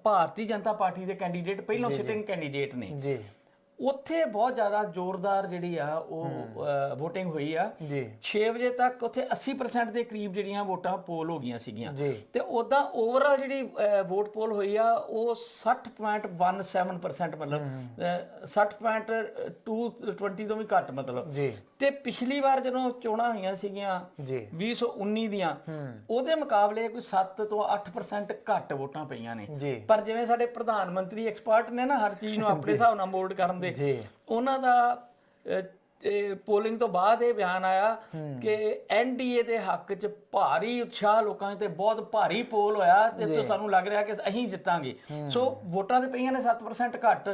ਭਾਰਤੀ ਜਨਤਾ ਪਾਰਟੀ ਦੇ ਕੈਂਡੀਡੇਟ ਪਹਿਲਾਂ ਸਿਟਿੰਗ ਕੈਂਡੀਡੇਟ ਨੇ। ਜੀ। ਉੱਥੇ ਬਹੁਤ ਜ਼ਿਆਦਾ ਜ਼ੋਰਦਾਰ ਜਿਹੜੀ ਆ ਉਹ VOTING ਹੋਈ ਆ। ਜੀ। 6 ਵਜੇ ਤੱਕ ਉੱਥੇ 80% ਦੇ ਕਰੀਬ ਜਿਹੜੀਆਂ ਵੋਟਾਂ ਪੋਲ ਹੋ ਗਈਆਂ ਸੀਗੀਆਂ। ਤੇ ਉਦਾਂ ਓਵਰਆਲ ਜਿਹੜੀ ਵੋਟ ਪੋਲ ਹੋਈ ਆ ਉਹ 60.17% ਮਤਲਬ ਅਹ, 60.220 ਤੋਂ ਵੀ ਘੱਟ ਮਤਲਬ। ਜੀ। ਤੇ ਪਿਛਲੀ ਵਾਰ ਜਦੋਂ ਚੋਣਾਂ ਹੋਈਆਂ ਸੀਗੀਆਂ ਜੀ। 2019 ਦੀਆਂ ਉਹਦੇ ਮੁਕਾਬਲੇ ਕੋਈ 7 ਤੋਂ 8% ਘੱਟ ਵੋਟਾਂ ਪਈਆਂ ਨੇ। ਪਰ ਜਿਵੇਂ ਸਾਡੇ ਪ੍ਰਧਾਨ ਮੰਤਰੀ ਐਕਸਪਰਟ ਨੇ ਨਾ ਹਰ ਚੀਜ਼ ਨੂੰ ਆਪਣੇ ਹਿਸਾਬ ਨਾਲ ਮੋਲਡ ਕਰਨ ਦੇ ਉਹਨਾਂ ਦਾ ਪੋਲਿੰਗ ਤੋਂ ਬਾਅਦ ਇਹ ਬਿਆਨ ਆਇਆ ਕਿ ਐਨਡੀਏ ਦੇ ਹੱਕ 'ਚ ਭਾਰੀ ਉਤਸ਼ਾਹ ਲੋਕਾਂ 'ਚ ਤੇ ਬਹੁਤ ਭਾਰੀ ਪੋਲ ਹੋਇਆ ਤੇ ਤੋਂ ਸਾਨੂੰ ਲੱਗ ਰਿਹਾ ਕਿ ਅਸੀਂ ਜਿੱਤਾਂਗੇ। ਸੋ ਵੋਟਾਂ ਤੇ ਪਈਆਂ ਨੇ 7% ਘੱਟ।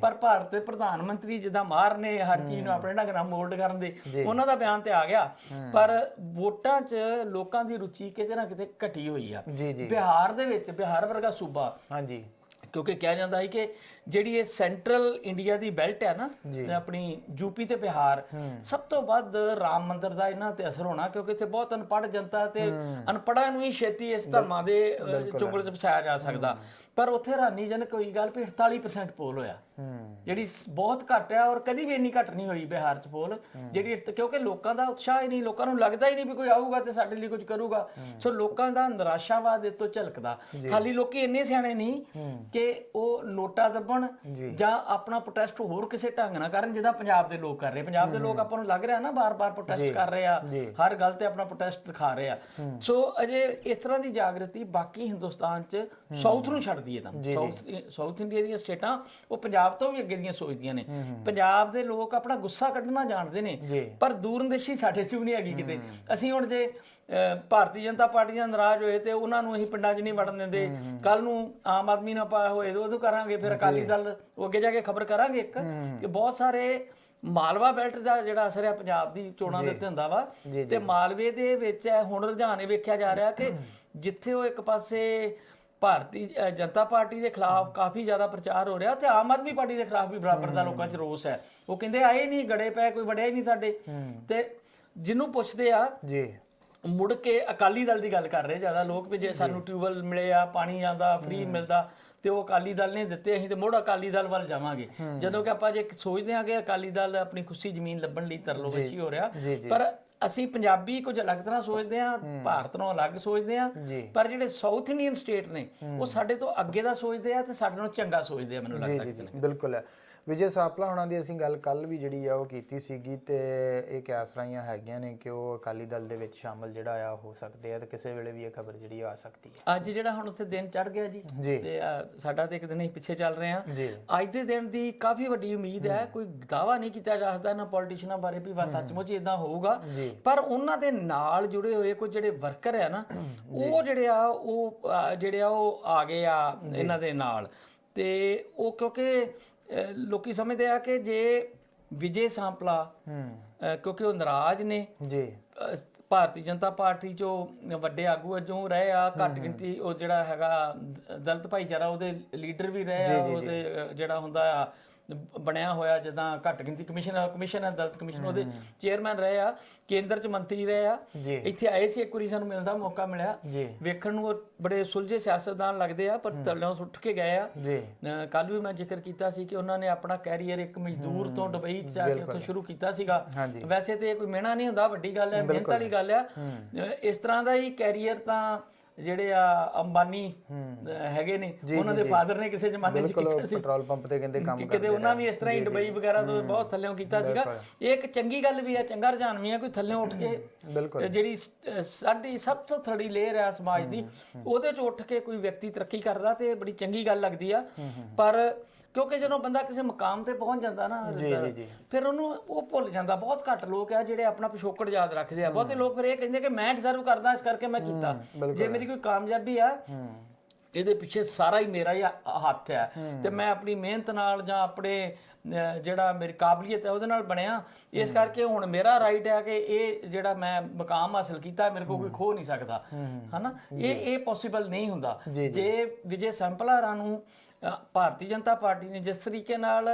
ਪਰ ਭਾਰਤ ਦੇ ਪ੍ਰਧਾਨ ਮੰਤਰੀ ਜਿੱਦਾਂ ਮਾਰ ਨੇ ਹਰ ਚੀਜ਼ ਨੂੰ ਆਪਣੇ ਢੰਗ ਨਾਲ ਮੋਲਡ ਕਰਨ ਦੇ ਉਹਨਾਂ ਦਾ ਬਿਆਨ ਤੇ ਆ ਗਿਆ। ਪਰ ਵੋਟਾਂ 'ਚ ਲੋਕਾਂ ਦੀ ਰੁਚੀ ਕਿਤੇ ਨਾ ਕਿਤੇ ਘਟੀ ਹੋਈ ਆ। ਬਿਹਾਰ ਦੇ ਵਿੱਚ ਬਿਹਾਰ ਵਰਗਾ ਸੂਬਾ ਹਾਂਜੀ। ਕਿਉਂਕਿ ਕਿਹਾ ਜਾਂਦਾ ਹੈ ਕਿ ਜਿਹੜੀ ਇਹ ਸੈਂਟਰਲ ਇੰਡੀਆ ਦੀ ਬੈਲਟ ਹੈ ਨਾ। ਆਪਣੀ ਯੂਪੀ ਤੇ ਬਿਹਾਰ ਸਭ ਤੋਂ ਵੱਧ ਰਾਮ ਮੰਦਿਰ ਦਾ ਇਹਨਾਂ ਤੇ ਅਸਰ ਹੋਣਾ ਕਿਉਂਕਿ ਇੱਥੇ ਬਹੁਤ ਅਨਪੜ੍ਹ ਜਨਤਾ ਤੇ ਅਨਪੜ੍ਹਾਂ ਨੂੰ ਹੀ ਛੇਤੀ ਇਸ ਧਰਮਾਂ ਦੇ ਚੁੰਗਲ ਚ ਫਸਾਇਆ ਜਾ ਸਕਦਾ। ਪਰ ਉੱਥੇ ਹੈਰਾਨੀਜਨਕ ਕੋਈ ਗੱਲ ਵੀ 48% ਪੋਲ ਹੋਇਆ। ਜਿਹੜੀ ਸ- ਬਹੁਤ ਘੱਟ ਹੈ ਔਰ ਕਦੀ ਵੀ ਇੰਨੀ ਘੱਟ ਨਹੀਂ ਹੋਈ ਬਿਹਾਰ ਚ ਪੋਲ। ਜਿਹੜੀ ਇਸ- ਕਿਉਂਕਿ ਲੋਕਾਂ ਦਾ ਉਤਸ਼ਾਹ ਹੀ ਨਹੀਂ ਲੋਕਾਂ ਨੂੰ ਲੱਗਦਾ ਹੀ ਨਹੀਂ ਵੀ ਕੋਈ ਆਊਗਾ ਤੇ ਸਾਡੇ ਲਈ ਕੁਝ ਕਰੂਗਾ। ਸੋ ਲੋਕਾਂ ਦਾ ਨਿਰਾਸ਼ਾਵਾਦ ਇਹ ਤੋਂ ਝਲਕਦਾ। ਖਾਲੀ ਲੋਕੀ ਇੰਨੇ ਸਿਆਣੇ ਨਹੀਂ ਕਿ ਉਹ ਨੋਟਾ ਦੱਬਣ ਜਾਂ। ਆਪਣਾ ਪ੍ਰੋਟੈਸਟ ਹੋਰ ਕਿਸੇ ਢੰਗ ਨਾਲ ਕਰਨ ਜਿਹਦਾ ਪੰਜਾਬ ਦੇ ਲੋਕ ਕਰ ਰਹੇ। ਪੰਜਾਬ ਦੇ ਲੋਕ ਆਪਾਂ ਨੂੰ ਲੱਗ ਰਿਹਾ ਨਾ ਬਾਰ-ਬਾਰ ਪ੍ਰੋਟੈਸਟ ਕਰ ਰਹੇ ਆ। ਹਰ ਗੱਲ ਤੇ ਆਪਣਾ ਪ੍ਰੋਟੈਸਟ ਦਿਖਾ ਰਹੇ ਆ। ਸੋ ਅਜੇ ਇਸ ਤਰ੍ਹਾਂ ਦੀ ਜਾਗਰਤੀ ਬਾਕੀ ਹਿੰਦੁਸਤਾਨ ਚ ਸਾਊਥ ਨੂੰ ਛੱਡਦੀ ਹੈ ਤਾਂ। ਸਾਊਥ ਸਾਊਥ ਇੰਡੀਆ ਦੀਆਂ ਸਟੇਟਾਂ ਉਹ ਪੰਜਾਬ ਤੋਂ ਵੀ ਅੱਗੇ ਦੀਆਂ ਸੋਚਦੀਆਂ ਨੇ। ਪੰਜਾਬ ਦੇ ਲੋਕ ਆਪਣਾ ਗੁੱਸਾ ਕੱਢਣਾ ਜਾਣਦੇ ਨੇ। ਪਰ ਦੂਰੰਦੇਸ਼ੀ ਸਾਡੇ 'ਚ ਵੀ ਨਹੀਂ ਹੈਗੀ ਕਿਤੇ। ਅਸੀਂ ਹੁਣ ਜੇ ਭਾਰਤੀ ਜਨਤਾ ਪਾਰਟੀ ਨਾਲ ਨਾਰਾਜ਼ ਹੋਏ ਤੇ ਉਹਨਾਂ ਨੂੰ ਅਸੀਂ ਪਿੰਡਾਂ 'ਚ ਨਹੀਂ ਵੜਨ ਦਿੰਦੇ। ਕੱਲ ਨੂੰ ਆਮ ਆਦਮੀ ਨਾਲ ਪਾ ਹੋਏ ਉਦੋਂ ਕਰਾਂਗੇ ਫਿਰ ਅਕਾਲੀ ਦਲ ਉਹ ਅੱਗੇ ਜਾ ਕੇ ਖਬਰ ਕਰਾਂਗੇ ਇੱਕ। ਕਿ ਬਹੁਤ ਸਾਰੇ ਮਾਲਵਾ ਬੈਲਟ ਦਾ ਜਿਹੜਾ ਅਸਰ ਹੈ ਪੰਜਾਬ ਦੀ ਚੋਣਾਂ ਦੇ ਉੱਤੇ ਹੁੰਦਾ ਵਾ। ਤੇ ਮਾਲਵੇ ਦੇ ਵਿੱਚ ਹੁਣ ਰੁਝਾਨ ਇਹ ਵੇਖਿਆ ਜਾ ਰਿਹਾ ਕਿ ਜਿੱਥੇ ਉਹ ਇੱਕ ਪਾਸੇ ਭਾਰਤੀ ਅ, ਜਨਤਾ ਪਾਰਟੀ ਦੇ ਖਿਲਾਫ ਕਾਫੀ ਜ਼ਿਆਦਾ ਪ੍ਰਚਾਰ ਹੋ ਰਿਹਾ ਤੇ ਆਮ ਆਦਮੀ ਪਾਰਟੀ ਦੇ ਖਿਲਾਫ ਵੀ ਬਰਾਬਰ ਦਾ ਲੋਕਾਂ 'ਚ ਰੋਸ ਹੈ। ਉਹ ਕਹਿੰਦੇ ਆਏ ਨਹੀਂ ਗੜੇ ਪਏ ਕੋਈ ਵੜਿਆ ਹੀ ਨਹੀਂ ਸਾਡੇ। ਤੇ ਜਿਹਨੂੰ ਪੁੱਛਦੇ ਆ ਜੀ। ਮੁੜ ਕੇ ਅਕਾਲੀ ਦਲ ਦੀ ਗੱਲ ਕਰ ਰਹੇ ਜ਼ਿਆਦਾ ਲੋਕ ਵੀ ਜੇ ਸਾਨੂੰ ਟਿਊਬਲ ਮਿਲੇ ਆ ਪਾਣੀ ਆਂਦਾ ਫ੍ਰੀ ਮਿਲਦਾ ਤੇ ਉਹ ਅਕਾਲੀ ਦਲ ਨੇ ਦਿੱਤੇ ਅਸੀਂ ਤੇ ਮੁੜ ਅਕਾਲੀ ਦਲ ਵੱਲ ਜਾਵਾਂਗੇ। ਜਦੋਂ ਕਿ ਆਪਾਂ ਜੇ ਸੋਚਦੇ ਹਾਂ ਕਿ ਅਕਾਲੀ ਦਲ ਆਪਣੀ ਖੁੱਸੀ ਜ਼ਮੀਨ ਲੱਭਣ ਲਈ ਤਰਲੋ ਵਿੱਚ ਹੀ ਹੋ ਰਿਹਾ। ਪਰ ਅਸੀਂ ਪੰਜਾਬੀ ਕੁਝ ਅਲੱਗ ਤਰ੍ਹਾਂ ਸੋਚਦੇ ਹਾਂ ਭਾਰਤ ਨੂੰ ਅਲੱਗ ਸੋਚਦੇ ਜੀ। ਪਰ ਜਿਹੜੇ ਸਾਊਥ ਇੰਡੀਅਨ ਸਟੇਟ ਨੇ ਉਹ ਸਾਡੇ ਤੋਂ ਅੱਗੇ ਦਾ ਸੋਚਦੇ ਆ ਤੇ ਸਾਡੇ ਨਾਲੋਂ ਚੰਗਾ ਸੋਚਦੇ ਆ ਮੈਨੂੰ ਲੱਗਦਾ ਜੀ ਜੀ ਬਿਲਕੁਲ ਹੈ। ਵਿਜੇ ਸਾਪਲਾ ਹੁਣਾਂ ਦੀ ਅਸੀਂ ਗੱਲ ਕੱਲ ਵੀ ਜਿਹੜੀ ਆ ਉਹ ਕੀਤੀ ਸੀਗੀ ਤੇ ਇਹ ਕਿਆਸਰਾਈਆਂ ਹੈਗੀਆਂ ਨੇ ਕਿ ਉਹ ਅਕਾਲੀ ਦਲ ਦੇ ਵਿੱਚ ਸ਼ਾਮਲ ਜਿਹੜਾ ਆ ਹੋ ਸਕਦੇ ਆ ਤੇ ਕਿਸੇ ਵੇਲੇ ਵੀ ਇਹ ਖਬਰ ਜਿਹੜੀ ਆ ਸਕਦੀ ਹੈ ਅੱਜ ਜਿਹੜਾ ਹੁਣ ਉੱਥੇ ਦਿਨ ਚੜ ਗਿਆ ਜੀ ਤੇ ਸਾਡਾ ਤੇ ਇੱਕ ਦਿਨ ਹੀ ਪਿੱਛੇ ਚੱਲ ਰਹੇ। ਆ ਅੱਜ ਦੇ ਦਿਨ ਦੀ ਕਾਫੀ ਵੱਡੀ ਉਮੀਦ ਹੈ ਕੋਈ ਦਾਵਾ ਨਹੀਂ ਕੀਤਾ ਜਾ ਸਕਦਾ ਇਹਨਾਂ ਪੋਲੀਟੀਸ਼ੀਅਨਾਂ ਬਾਰੇ ਵੀ ਵਾ ਸੱਚਮੁੱਚ ਇਦਾਂ ਹੋਊਗਾ। ਪਰ ਉਹਨਾਂ ਦੇ ਨਾਲ ਜੁੜੇ ਹੋਏ ਕੋਈ ਜਿਹੜੇ ਵਰਕਰ ਆ ਨਾ ਉਹ ਜਿਹੜੇ ਆ ਉਹ ਜਿਹੜੇ ਆ ਉਹ ਆ ਗਏ ਆ ਇਹਨਾਂ ਦੇ ਨਾਲ। ਤੇ ਉਹ ਕਿਉਂਕਿ ਲੋਕੀ ਸਮਝਦੇ ਆ ਕਿ ਜੇ ਵਿਜੇ ਸਾਂਪਲਾ ਹੂੰ। ਕਿਉਂਕਿ ਉਹ ਨਾਰਾਜ਼ ਨੇ ਜੀ। ਭਾਰਤੀ ਜਨਤਾ ਪਾਰਟੀ ਚੋਂ ਵੱਡੇ ਆਗੂ ਵਜੋਂ ਰਹੇ ਆ ਘੱਟ ਗਿਣਤੀ ਉਹ ਜਿਹੜਾ ਹੈਗਾ ਦਲਿਤ ਭਾਈਚਾਰਾ ਉਹਦੇ ਲੀਡਰ ਵੀ ਰਹੇ ਆ ਉਹਦੇ ਜਿਹੜਾ ਹੁੰਦਾ ਆ ਬਣਿਆ ਹੋਇਆ ਜਦਾਂ ਘੱਟ ਗਿਣਤੀ ਕਮਿਸ਼ਨ ਕਮਿਸ਼ਨ ਹੈ ਦਲਿਤ ਕਮਿਸ਼ਨ ਉਹਦੇ ਚੇਅਰਮੈਨ ਰਹੇ ਆ ਕੇਂਦਰ ਚ ਮੰਤਰੀ ਰਹੇ ਆ। ਇੱਥੇ ਆਏ ਸੀ ਇੱਕ ਵਾਰੀ ਸਾਨੂੰ ਮਿਲਣ ਦਾ ਮੌਕਾ ਮਿਲਿਆ। ਵੇਖਣ ਨੂੰ ਉਹ ਬੜੇ ਸੁਲਝੇ ਸਿਆਸਤਦਾਨ ਲੱਗਦੇ ਆ ਪਰ ਥੱਲਿਓਂ ਸੁੱਟ ਕੇ ਗਏ ਆ। ਕੱਲ ਵੀ ਮੈਂ ਜ਼ਿਕਰ ਕੀਤਾ ਸੀ ਕਿ ਉਹਨਾਂ ਨੇ ਆਪਣਾ ਕੈਰੀਅਰ ਇੱਕ ਮਜ਼ਦੂਰ ਤੋਂ ਦੁਬਈ 'ਚ ਜਾ ਕੇ ਉੱਥੋਂ ਸ਼ੁਰੂ ਕੀਤਾ ਸੀਗਾ। ਵੈਸੇ ਤੇ ਇਹ ਕੋਈ ਮਿਹਣਾ ਨਹੀਂ ਹੁੰਦਾ ਵੱਡੀ ਗੱਲ ਹੈ ਮਿਹਨਤ ਵਾਲੀ ਗੱਲ ਆ। ਇਸ ਤਰ੍ਹਾਂ ਦਾ ਹੀ ਕੈਰੀਅਰ ਤਾਂ ਜਿਹੜੇ ਆ ਅੰਬਾਨੀ ਹੈਗੇ ਨੇ ਉਹਨਾਂ ਦੇ ਫਾਦਰ ਨੇ ਕਿਸੇ ਜ਼ਮਾਨੇ 'ਚ ਕੀਤਾ ਸੀ। ਪੈਟਰੋਲ ਪੰਪ ਤੇ ਕਹਿੰਦੇ ਕੰਮ ਕਿ ਕਿਤੇ ਉਹਨਾਂ ਵੀ ਇਸ ਤਰ੍ਹਾਂ ਹੀ ਦੁਬਈ ਵਗੈਰਾ ਤੋਂ ਬਹੁਤ ਥੱਲੇੋਂ ਕੀਤਾ ਸੀਗਾ। ਇਹ ਇੱਕ ਚੰਗੀ ਗੱਲ ਵੀ ਹੈ ਚੰਗਾ ਰੁਝਾਨ ਵੀ ਹੈ ਕੋਈ ਥੱਲੇੋਂ ਉੱਠ ਕੇ ਜਿਹੜੀ ਸਾਡੀ ਸਭ ਤੋਂ ਥੜੀ ਲੇਅਰ ਹੈ ਸਮਾਜ ਦੀ ਉਹਦੇ ਚ ਉੱਠ ਕੇ ਕੋਈ ਵਿਅਕਤੀ ਤਰੱਕੀ ਕਰਦਾ ਤੇ ਬੜੀ ਚੰਗੀ ਗੱਲ ਲੱਗਦੀ ਆ। ਪਰ ਕਿਉਂਕਿ ਜਦੋਂ ਬੰਦਾ ਕਿਸੇ ਮੁਕਾਮ ਤੇ ਪਹੁੰਚ ਜਾਂਦਾ ਨਾ ਜੀ ਜੀ ਫਿਰ ਉਹਨੂੰ ਉਹ ਭੁੱਲ ਜਾਂਦਾ। ਬਹੁਤ ਘੱਟ ਲੋਕ ਆ ਜਿਹੜੇ ਆਪਣਾ ਪਿਛੋਕੜ ਯਾਦ ਰੱਖਦੇ ਆ। ਬਹੁਤੇ ਲੋਕ ਫਿਰ ਇਹ ਕਹਿੰਦੇ ਕਿ ਮੈਂ ਡਿਜ਼ਰਵ ਕਰਦਾ ਇਸ ਕਰਕੇ ਮੈਂ ਕੀਤਾ। ਜੇ ਮੇਰੀ ਕੋਈ ਕਾਮਯਾਬੀ ਆ ਇਹਦੇ ਪਿੱਛੇ ਸਾਰਾ ਹੀ ਮੇਰਾ ਹੀ ਹ- ਹੱਥ ਹੈ। ਤੇ ਮੈਂ ਆਪਣੀ ਮਿਹਨਤ ਨਾਲ ਜਾਂ ਆਪਣੇ ਅਹ, ਜਿਹੜਾ ਮੇਰੀ ਕਾਬਲੀਅਤ ਹੈ ਉਹਦੇ ਨਾਲ ਬਣਿਆ। ਇਸ ਕਰਕੇ ਹੁਣ ਮੇਰਾ ਰਾਈਟ ਹੈ ਕਿ ਇਹ ਜਿਹੜਾ ਮੈਂ ਮਕਾਮ ਹਾਸਲ ਕੀਤਾ ਮੇਰੇ ਕੋਲ ਕੋਈ ਖੋ ਨਹੀਂ ਸਕਦਾ। ਹਨਾ? ਇਹ ਇਹ ਪੋਸੀਬਲ ਨਹੀਂ ਹੁੰਦਾ। ਜੇ ਵਿਜੇ ਸੰਪਲਾਰਾ ਨੂੰ ਭਾਰਤੀ ਜਨਤਾ ਪਾਰਟੀ ਨੇ ਜਿਸ ਤਰੀਕੇ ਨਾਲ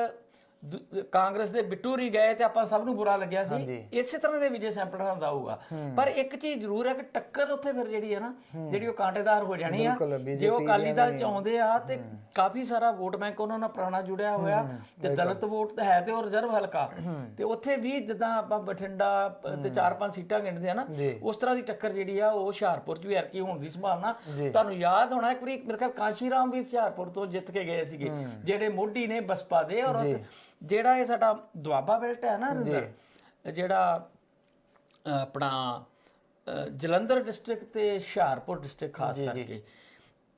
ਦੂ- ਕਾਂਗਰਸ ਦੇ ਬਿੱਟੂ ਰੀ ਗਏ ਤੇ ਆਪਾਂ ਸਭ ਨੂੰ ਬੁਰਾ ਲੱਗਿਆ ਸੀ। ਇਸੇ ਤਰ੍ਹਾਂ ਦੇ ਵਿਜੇ ਸੈਂਪਲਰ ਦਾ ਹੋਊਗਾ। ਪਰ ਇੱਕ ਚੀਜ਼ ਜ਼ਰੂਰ ਹੈ ਕਿ ਟੱਕਰ ਉੱਥੇ ਫਿਰ ਜਿਹੜੀ ਹੈ ਨਾ ਜਿਹੜੀ ਉਹ ਕਾਂਟੇਦਾਰ ਹੋ ਜਾਣੀ ਆ। ਜੇ ਉਹ ਅਕਾਲੀ ਦਲ ਚ ਆਉਂਦੇ ਆ ਤੇ ਕਾਫੀ ਸਾਰਾ ਵੋਟ ਬੈਂਕ ਉਹਨਾਂ ਨਾਲ ਪੁਰਾਣਾ ਜੁੜਿਆ ਹੋਇਆ ਤੇ ਦਲਿਤ ਵੋਟ ਤਾਂ ਹੈ ਤੇ ਉਹ ਰਿਜ਼ਰਵ ਹਲਕਾ। ਤੇ ਉੱਥੇ ਵੀ ਜਿੱਦਾਂ ਆਪਾਂ ਬਠਿੰਡਾ ਤੇ ਚਾਰ ਪੰਜ ਸੀਟਾਂ ਗਿਣਦੇ ਆ ਨਾ ਉਸ ਤਰ੍ਹਾਂ ਦੀ ਟੱਕਰ ਜਿਹੜੀ ਆ ਉਹ ਹੁਸ਼ਿਆਰਪੁਰ ਚ ਵੀ ਐਰਕੀ ਹੋਣ ਦੀ ਸੰਭਾਵਨਾ। ਤੁਹਾਨੂੰ ਯਾਦ ਹੋਣਾ ਇੱਕ ਵਾਰੀ ਮੇਰੇ ਖਿਆਲ ਕਾਂਸ਼ੀ ਰਾਮ ਵੀ ਹੁਸ਼ਿਆਰਪੁਰ ਤੋਂ ਜਿੱਤ ਕੇ ਗਏ ਸੀਗੇ। ਜਿਹੜੇ ਮੋਢੀ ਨੇ ਬਸਪਾ ਦੇ ਔਰ ਉੱਥੇ ਜਿਹੜਾ ਇਹ ਸਾਡਾ ਦੁਆਬਾ ਬੈਲਟ ਹੈ ਨਾ ਰਿੰਦਰ ਜਿਹੜਾ ਆਪਣਾ ਜਲੰਧਰ ਡਿਸਟ੍ਰਿਕਟ ਤੇ ਹੁਸ਼ਿਆਰਪੁਰ ਡਿਸਟ੍ਰਿਕਟ ਖਾਸ ਕਰਕੇ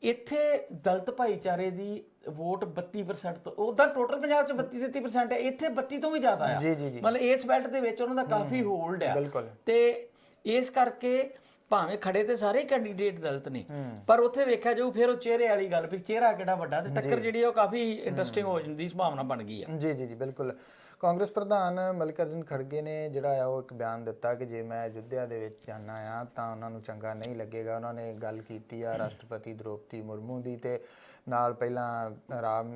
ਇੱਥੇ ਦਲਿਤ ਭਾਈਚਾਰੇ ਦੀ ਵੋਟ 32% ਤੋਂ ਉਦਾਂ ਟੋਟਲ ਪੰਜਾਬ ਚ 32 33% ਹੈ ਇੱਥੇ 32 ਤੋਂ ਵੀ ਜ਼ਿਆਦਾ ਆ ਜੀ। ਮਤਲਬ ਇਸ ਬੈਲਟ ਦੇ ਵਿੱਚ ਉਹਨਾਂ ਦਾ ਕਾਫੀ ਹੋਲਡ ਆ। ਤੇ ਇਸ ਕਰਕੇ ਭਾਵੇਂ ਖੜੇ ਤੇ ਸਾਰੇ ਕੈਂਡੀਡੇਟ ਦਲਿਤ ਨੇ ਪਰ ਉੱਥੇ ਵੇਖਿਆ ਜਾਊ ਫਿਰ ਉਹ ਚਿਹਰੇ ਵਾਲੀ ਗੱਲ ਵੀ ਚਿਹਰਾ ਕਿਹੜਾ ਵੱਡਾ ਤੇ ਟੱਕਰ ਜਿਹੜੀ ਉਹ ਕਾਫੀ ਇੰਟਰਸਟਿੰਗ ਹੋ ਜਾਂਦੀ ਸੰਭਾਵਨਾ ਬਣ ਗਈ ਆ। ਜੀ ਜੀ ਜੀ ਬਿਲਕੁਲ। ਕਾਂਗਰਸ ਪ੍ਰਧਾਨ ਮਲਿਕਾਰਜੁਨ ਖੜਗੇ ਨੇ ਜਿਹੜਾ ਆ ਉਹ ਇੱਕ ਬਿਆਨ ਦਿੱਤਾ ਕਿ ਜੇ ਮੈਂ ਅਯੁੱਧਿਆ ਦੇ ਵਿੱਚ ਜਾਣਾ ਆ ਤਾਂ ਉਹਨਾਂ ਨੂੰ ਚੰਗਾ ਨਹੀਂ ਲੱਗੇਗਾ। ਉਹਨਾਂ ਨੇ ਗੱਲ ਕੀਤੀ ਆ ਰਾਸ਼ਟਰਪਤੀ ਦ੍ਰੋਪਦੀ ਮੁਰਮੂ ਦੀ ਤੇ ਨਾਲ ਪਹਿਲਾਂ ਰਾਮ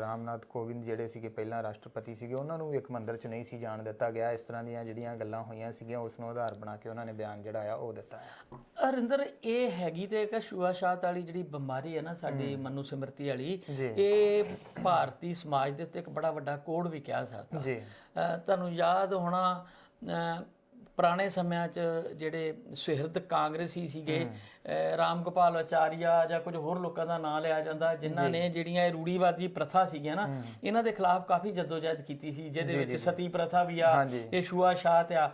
ਰਾਮਨਾਥ ਕੋਵਿੰਦ ਜਿਹੜੇ ਸੀਗੇ ਪਹਿਲਾਂ ਰਾਸ਼ਟਰਪਤੀ ਸੀਗੇ ਉਹਨਾਂ ਨੂੰ ਵੀ ਇੱਕ ਮੰਦਿਰ 'ਚ ਨਹੀਂ ਸੀ ਜਾਣ ਦਿੱਤਾ ਗਿਆ। ਇਸ ਤਰ੍ਹਾਂ ਦੀਆਂ ਜਿਹੜੀਆਂ ਗੱਲਾਂ ਹੋਈਆਂ ਸੀਗੀਆਂ ਉਸ ਨੂੰ ਆਧਾਰ ਬਣਾ ਕੇ ਉਹਨਾਂ ਨੇ ਬਿਆਨ ਜਿਹੜਾ ਆ ਉਹ ਦਿੱਤਾ ਹੈ। ਅਰਿੰਦਰ ਇਹ ਹੈਗੀ ਤੇ ਇੱਕ ਸ਼ੂਆਸ਼ਾਤ ਵਾਲੀ ਜਿਹੜੀ ਬਿਮਾਰੀ ਹੈ ਨਾ ਸਾਡੀ ਮਨੂ ਸਿਮਰਤੀ ਵਾਲੀ। ਇਹ ਭਾਰਤੀ ਸਮਾਜ ਦੇ ਉੱਤੇ ਇੱਕ ਬੜਾ ਵੱਡਾ ਕੋੜ ਵੀ ਕਿਹਾ ਸਕਦਾ ਜੀ। ਤੁਹਾਨੂੰ ਯਾਦ ਹੋਣਾ ਪੁਰਾਣੇ ਸਮਿਆਂ 'ਚ ਜਿਹੜੇ ਸੁਹਿਰਦ ਕਾਂਗਰਸੀ ਸੀਗੇ ਅ, ਰਾਮ ਗੋਪਾਲ ਆਚਾਰੀਆ ਜਾਂ ਕੁਝ ਹੋਰ ਲੋਕਾਂ ਦਾ ਨਾਮ ਲਿਆ ਜਾਂਦਾ ਜਿਨ੍ਹਾਂ ਨੇ ਜਿਹੜੀਆਂ ਇਹ ਰੂੜੀਵਾਦੀ ਪ੍ਰਥਾ ਸੀਗੀਆਂ ਨਾ ਇਹਨਾਂ ਦੇ ਖਿਲਾਫ ਕਾਫੀ ਜਦੋਜਹਿਦ ਕੀਤੀ ਸੀ ਜਿਹਦੇ ਵਿੱਚ ਸਤੀ ਪ੍ਰਥਾ ਵੀ ਆ। ਇਹ ਛੂਆਛਾਤ ਆ।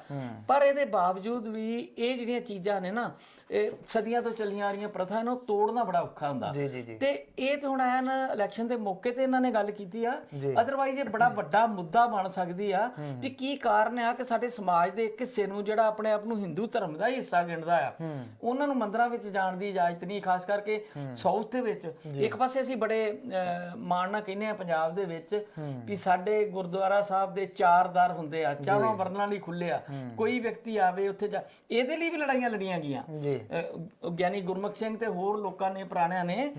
ਪਰ ਇਹਦੇ ਬਾਵਜੂਦ ਵੀ ਇਹ ਜਿਹੜੀਆਂ ਚੀਜ਼ਾਂ ਨੇ ਨਾ ਇਹ ਸਦੀਆਂ ਤੋਂ ਚੱਲੀਆਂ ਆ ਰਹੀਆਂ ਪ੍ਰਥਾ ਇਹਨਾਂ ਨੂੰ ਤੋੜਨਾ ਬੜਾ ਔਖਾ ਹੁੰਦਾ। ਤੇ ਇਹ ਤੇ ਹੁਣ ਐਨ ਇਲੈਕਸ਼ਨ ਦੇ ਮੌਕੇ ਤੇ ਇਹਨਾਂ ਨੇ ਗੱਲ ਕੀਤੀ ਆ। ਅਦਰਵਾਈਜ਼ ਇਹ ਬੜਾ ਵੱਡਾ ਮੁੱਦਾ ਬਣ ਸਕਦੀ ਆ ਕਿ ਕੀ ਕਾਰਨ ਆ ਕਿ ਸਾਡੇ ਸਮਾਜ ਦੇ ਇੱਕ ਹਿੱਸੇ ਨੂੰ ਜਿਹੜਾ ਆਪਣੇ ਆਪ ਨੂੰ ਹਿੰਦੂ ਧਰਮ ਦਾ ਹੀ ਹਿੱਸਾ ਗਿਣਦਾ ਆ ਉਹਨਾਂ ਨੂੰ ਮੰਦਰਾਂ ਵਿੱਚ ਜਾਣ ਦੀ ਇਜਾਜ਼ਤ ਨਹੀਂ ਖਾਸ ਕਰਕੇ ਸਾਊਥ ਦੇ ਵਿੱਚ। ਇੱਕ ਪਾਸੇ ਅਸੀਂ ਬੜੇ ਮਾਣ ਨਾਲ ਕਹਿੰਦੇ ਆ ਪੰਜਾਬ ਦੇ ਵਿੱਚ ਵੀ ਸਾਡੇ ਗੁਰਦੁਆਰਾ ਸਾਹਿਬ ਦੇ ਚਾਰ ਦਰ ਹੁੰਦੇ ਆ ਚਾਰਾਂ ਵਰਨਾਂ ਲਈ ਖੁੱਲੇ ਆ। ਕੋਈ ਵਿਅਕਤੀ ਆਵੇ ਉੱਥੇ ਜਾ ਇਹਦੇ ਲਈ ਵੀ ਲੜਾਈਆਂ ਲੜੀਆਂ ਗਈਆਂ। ਗਿਆਨੀ ਗੁਰਮੁਖ ਸਿੰਘ ਤੇ ਹੋਰ ਲੋਕਾਂ ਨੇ ਪੁਰਾਣਿਆਂ ਨੇ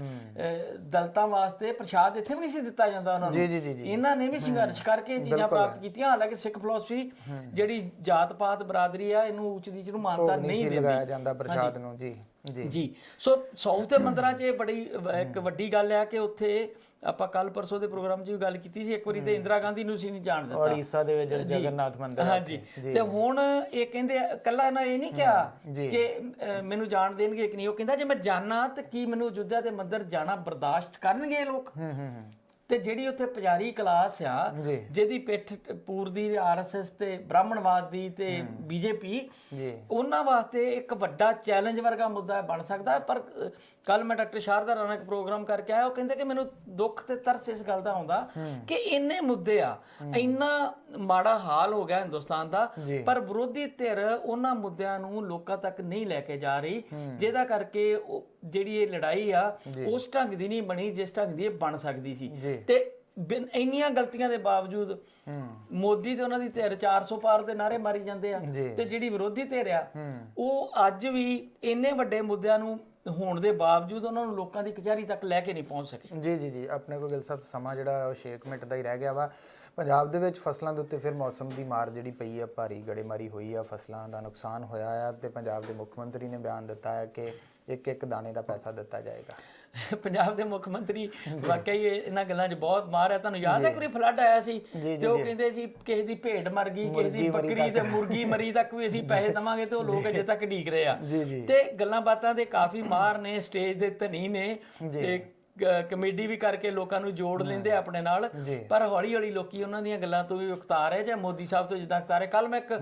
ਦਲਤਾਂ ਵਾਸਤੇ ਪ੍ਰਸ਼ਾਦ ਇੱਥੇ ਵੀ ਨਹੀਂ ਸੀ ਦਿੱਤਾ ਜਾਂਦਾ ਉਹਨਾਂ ਨੂੰ। ਇਹਨਾਂ ਨੇ ਵੀ ਸੰਘਰਸ਼ ਕਰਕੇ ਚੀਜ਼ਾਂ ਪ੍ਰਾਪਤ ਕੀਤੀਆਂ। ਹਾਲਾਂਕਿ ਸਿੱਖ ਫਿਲਾਸਫੀ ਜਿਹੜੀ ਜਾਤ ਪਾਤ ਬਰਾਦਰੀ ਆ ਇਹਨੂੰ ਉੱਚ ਨੀਚ ਨੂੰ ਮਾਨਤਾ ਨਹੀਂ ਦਿੰਦੀ। ਲਗਾਇਆ ਜਾਂਦਾ ਪ੍ਰਸ਼ਾਦ ਨੂੰ ਜੀ ਜੀ। ਜੀ। ਸੋ ਸਾਊਥ ਦੇ ਮੰਦਰਾਂ 'ਚ ਇਹ ਬੜੀ ਇੱਕ ਵੱਡੀ ਗੱਲ ਹੈ ਕਿ ਉੱਥੇ ਆਪਾਂ ਕੱਲ ਪਰਸੋਂ ਦੇ ਪ੍ਰੋਗਰਾਮ 'ਚ ਵੀ ਗੱਲ ਕੀਤੀ ਸੀ ਇੱਕ ਵਾਰੀ ਤੇ ਇੰਦਰਾ ਗਾਂਧੀ ਨੂੰ ਸੀ ਨਹੀਂ ਜਾਣ ਦਿੱਤਾ। ਉੜੀਸਾ ਦੇ ਵਿੱਚ ਜਗਨਨਾਥ ਮੰਦਿਰ ਹੈ ਹਾਂਜੀ। ਤੇ ਹੁਣ ਇਹ ਕਹਿੰਦੇ ਕੱਲਾ ਇਹਨਾਂ ਇਹ ਨਹੀਂ ਕਿਹਾ ਕਿ ਮੈਨੂੰ ਜਾਣ ਦੇਣਗੇ ਕਿ ਨਹੀਂ। ਉਹ ਕਹਿੰਦਾ ਜੇ ਮੈਂ ਜਾਣਾ ਤੇ ਕੀ ਮੈਨੂੰ ਅਯੁੱਧਿਆ ਦੇ ਮੰਦਿਰ ਜਾਣਾ ਬਰਦਾਸ਼ਤ ਕਰਨਗੇ ਇਹ ਲੋਕ? ਹੂੰ ਹੂੰ। ਤੇ ਜਿਹੜੀ ਉੱਥੇ ਪੁਜਾਰੀ ਕਲਾਸ ਆ। ਜਿਹਦੀ ਪਿੱਠ ਪੂਰ ਦੀ ਆਰਐਸਐਸ ਤੇ ਬ੍ਰਾਹਮਣਵਾਦ ਦੀ ਤੇ ਬੀਜੇਪੀ ਜੀ ਉਹਨਾਂ ਵਾਸਤੇ ਇੱਕ ਵੱਡਾ ਚੈਲੰਜ ਵਰਗਾ ਮੁੱਦਾ ਬਣ ਸਕਦਾ। ਪਰ ਕੱਲ ਮੈਂ ਡਾਕਟਰ ਸ਼ਾਰਦਾ ਰਾਣਾ ਇੱਕ ਪ੍ਰੋਗਰਾਮ ਕਰਕੇ ਆਇਆ ਉਹ ਕਹਿੰਦੇ ਕਿ ਮੈਨੂੰ ਦੁੱਖ ਤੇ ਤਰਸ ਇਸ ਗੱਲ ਦਾ ਆਉਂਦਾ ਕਿ ਇੰਨੇ ਮੁੱਦੇ ਆ ਇੰਨਾ ਮਾੜਾ ਹਾਲ ਹੋ ਗਿਆ ਹਿੰਦੁਸਤਾਨ ਦਾ ਪਰ ਵਿਰੋਧੀ ਧਿਰ ਉਹਨਾਂ ਮੁੱਦਿਆਂ ਨੂੰ ਲੋਕਾਂ ਤੱਕ ਨਹੀਂ ਲੈ ਕੇ ਜਾ ਰਹੀ ਜਿਹਦਾ ਕਰਕੇ ਜਿਹੜੀ ਇਹ ਲੜਾਈ ਆ ਉਸ ਢੰਗ ਦੀ ਨਹੀਂ ਬਣੀ ਜਿਸ ਢੰਗ ਦੀ ਇਹ ਬਣ ਸਕਦੀ ਸੀ। ਤੇ ਬਿਨ ਇੰਨੀਆਂ ਗਲਤੀਆਂ ਦੇ ਬਾਵਜੂਦ ਮੋਦੀ ਤੇ ਉਹਨਾਂ ਦੀ ਧਿਰ 400 ਪਾਰ ਦੇ ਨਾਰੇ ਮਾਰੀ ਜਾਂਦੇ ਆ। ਤੇ ਜਿਹੜੀ ਵਿਰੋਧੀ ਧਿਰ ਆ ਉਹ ਅੱਜ ਵੀ ਇੰਨੇ ਵੱਡੇ ਮੁੱਦਿਆਂ ਨੂੰ ਹੋਣ ਦੇ ਬਾਵਜੂਦ ਉਹਨਾਂ ਨੂੰ ਲੋਕਾਂ ਦੀ ਕਚਹਿਰੀ ਤੱਕ ਲੈ ਕੇ ਨਹੀਂ ਪਹੁੰਚ ਸਕੇ। ਜੀ ਜੀ ਜੀ। ਆਪਣੇ ਕੋਲ ਗਿਲ ਸਾਹਿਬ ਸਮਾਂ ਜਿਹੜਾ ਉਹ 6 ਮਿੰਟ ਦਾ ਹੀ ਰਹਿ ਗਿਆ ਵਾ। ਪੰਜਾਬ ਦੇ ਵਿੱਚ ਫਸਲਾਂ ਦੇ ਉੱਤੇ ਫਿਰ ਮੌਸਮ ਦੀ ਮਾਰ ਜਿਹੜੀ ਪਈ ਆ ਭਾਰੀ ਗੜੇਮਾਰੀ ਹੋਈ ਆ ਫਸਲਾਂ ਦਾ ਨੁਕਸਾਨ ਹੋਇਆ ਆ ਤੇ ਪੰਜਾਬ ਦੇ ਮੁੱਖ ਮੰਤਰੀ ਨੇ ਬਿਆਨ ਦਿੱਤਾ ਹੈ ਕਿ ਇੱਕ ਇੱਕ ਦਾਣੇ ਦਾ ਪੈਸਾ ਦਿੱਤਾ ਜਾਏਗਾ। ਪੰਜਾਬ ਦੇ ਮੁੱਖ ਮੰਤਰੀ ਵਾਕਈ ਇਹ ਇਹਨਾਂ ਗੱਲਾਂ 'ਚ ਬਹੁਤ ਮਾਰ ਹੈ। ਤੁਹਾਨੂੰ ਯਾਦ ਹੈ ਕੋਈ ਫਲੱਡ ਆਇਆ ਸੀ ਤੇ ਉਹ ਕਹਿੰਦੇ ਸੀ ਕਿਸੇ ਦੀ ਭੇਡ ਮਰ ਗਈ ਕਿਸੇ ਦੀ ਬੱਕਰੀ ਤੇ ਮੁਰਗੀ ਮਰੀ ਤੱਕ ਵੀ ਅਸੀਂ ਪੈਸੇ ਦਵਾਂਗੇ ਤੇ ਉਹ ਲੋਕ ਅਜੇ ਤੱਕ ਢੀਕ ਰਹੇ ਆ। ਤੇ ਗੱਲਾਂ ਬਾਤਾਂ ਦੇ ਕਾਫੀ ਮਾਰ ਨੇ ਸਟੇਜ ਦੇ ਧਨੀ ਨੇ ਤੇ ਕਮੇਡੀ ਵੀ ਕਰਕੇ ਲੋਕਾਂ ਨੂੰ ਜੋੜ ਲੈਂਦੇ ਆ ਆਪਣੇ ਨਾਲ। ਪਰ ਹੌਲੀ ਹੌਲੀ ਲੋਕੀ ਉਹਨਾਂ ਦੀਆਂ ਗੱਲਾਂ ਤੋਂ ਵੀ ਉਕਤਾ ਰਹੇ ਜਾਂ ਮੋਦੀ ਸਾਹਿਬ ਤੋਂ ਜਿੱਦਾਂ ਉਕਤਾ ਰਹੇ ਕੱਲ ਮੈਂ ਇੱਕ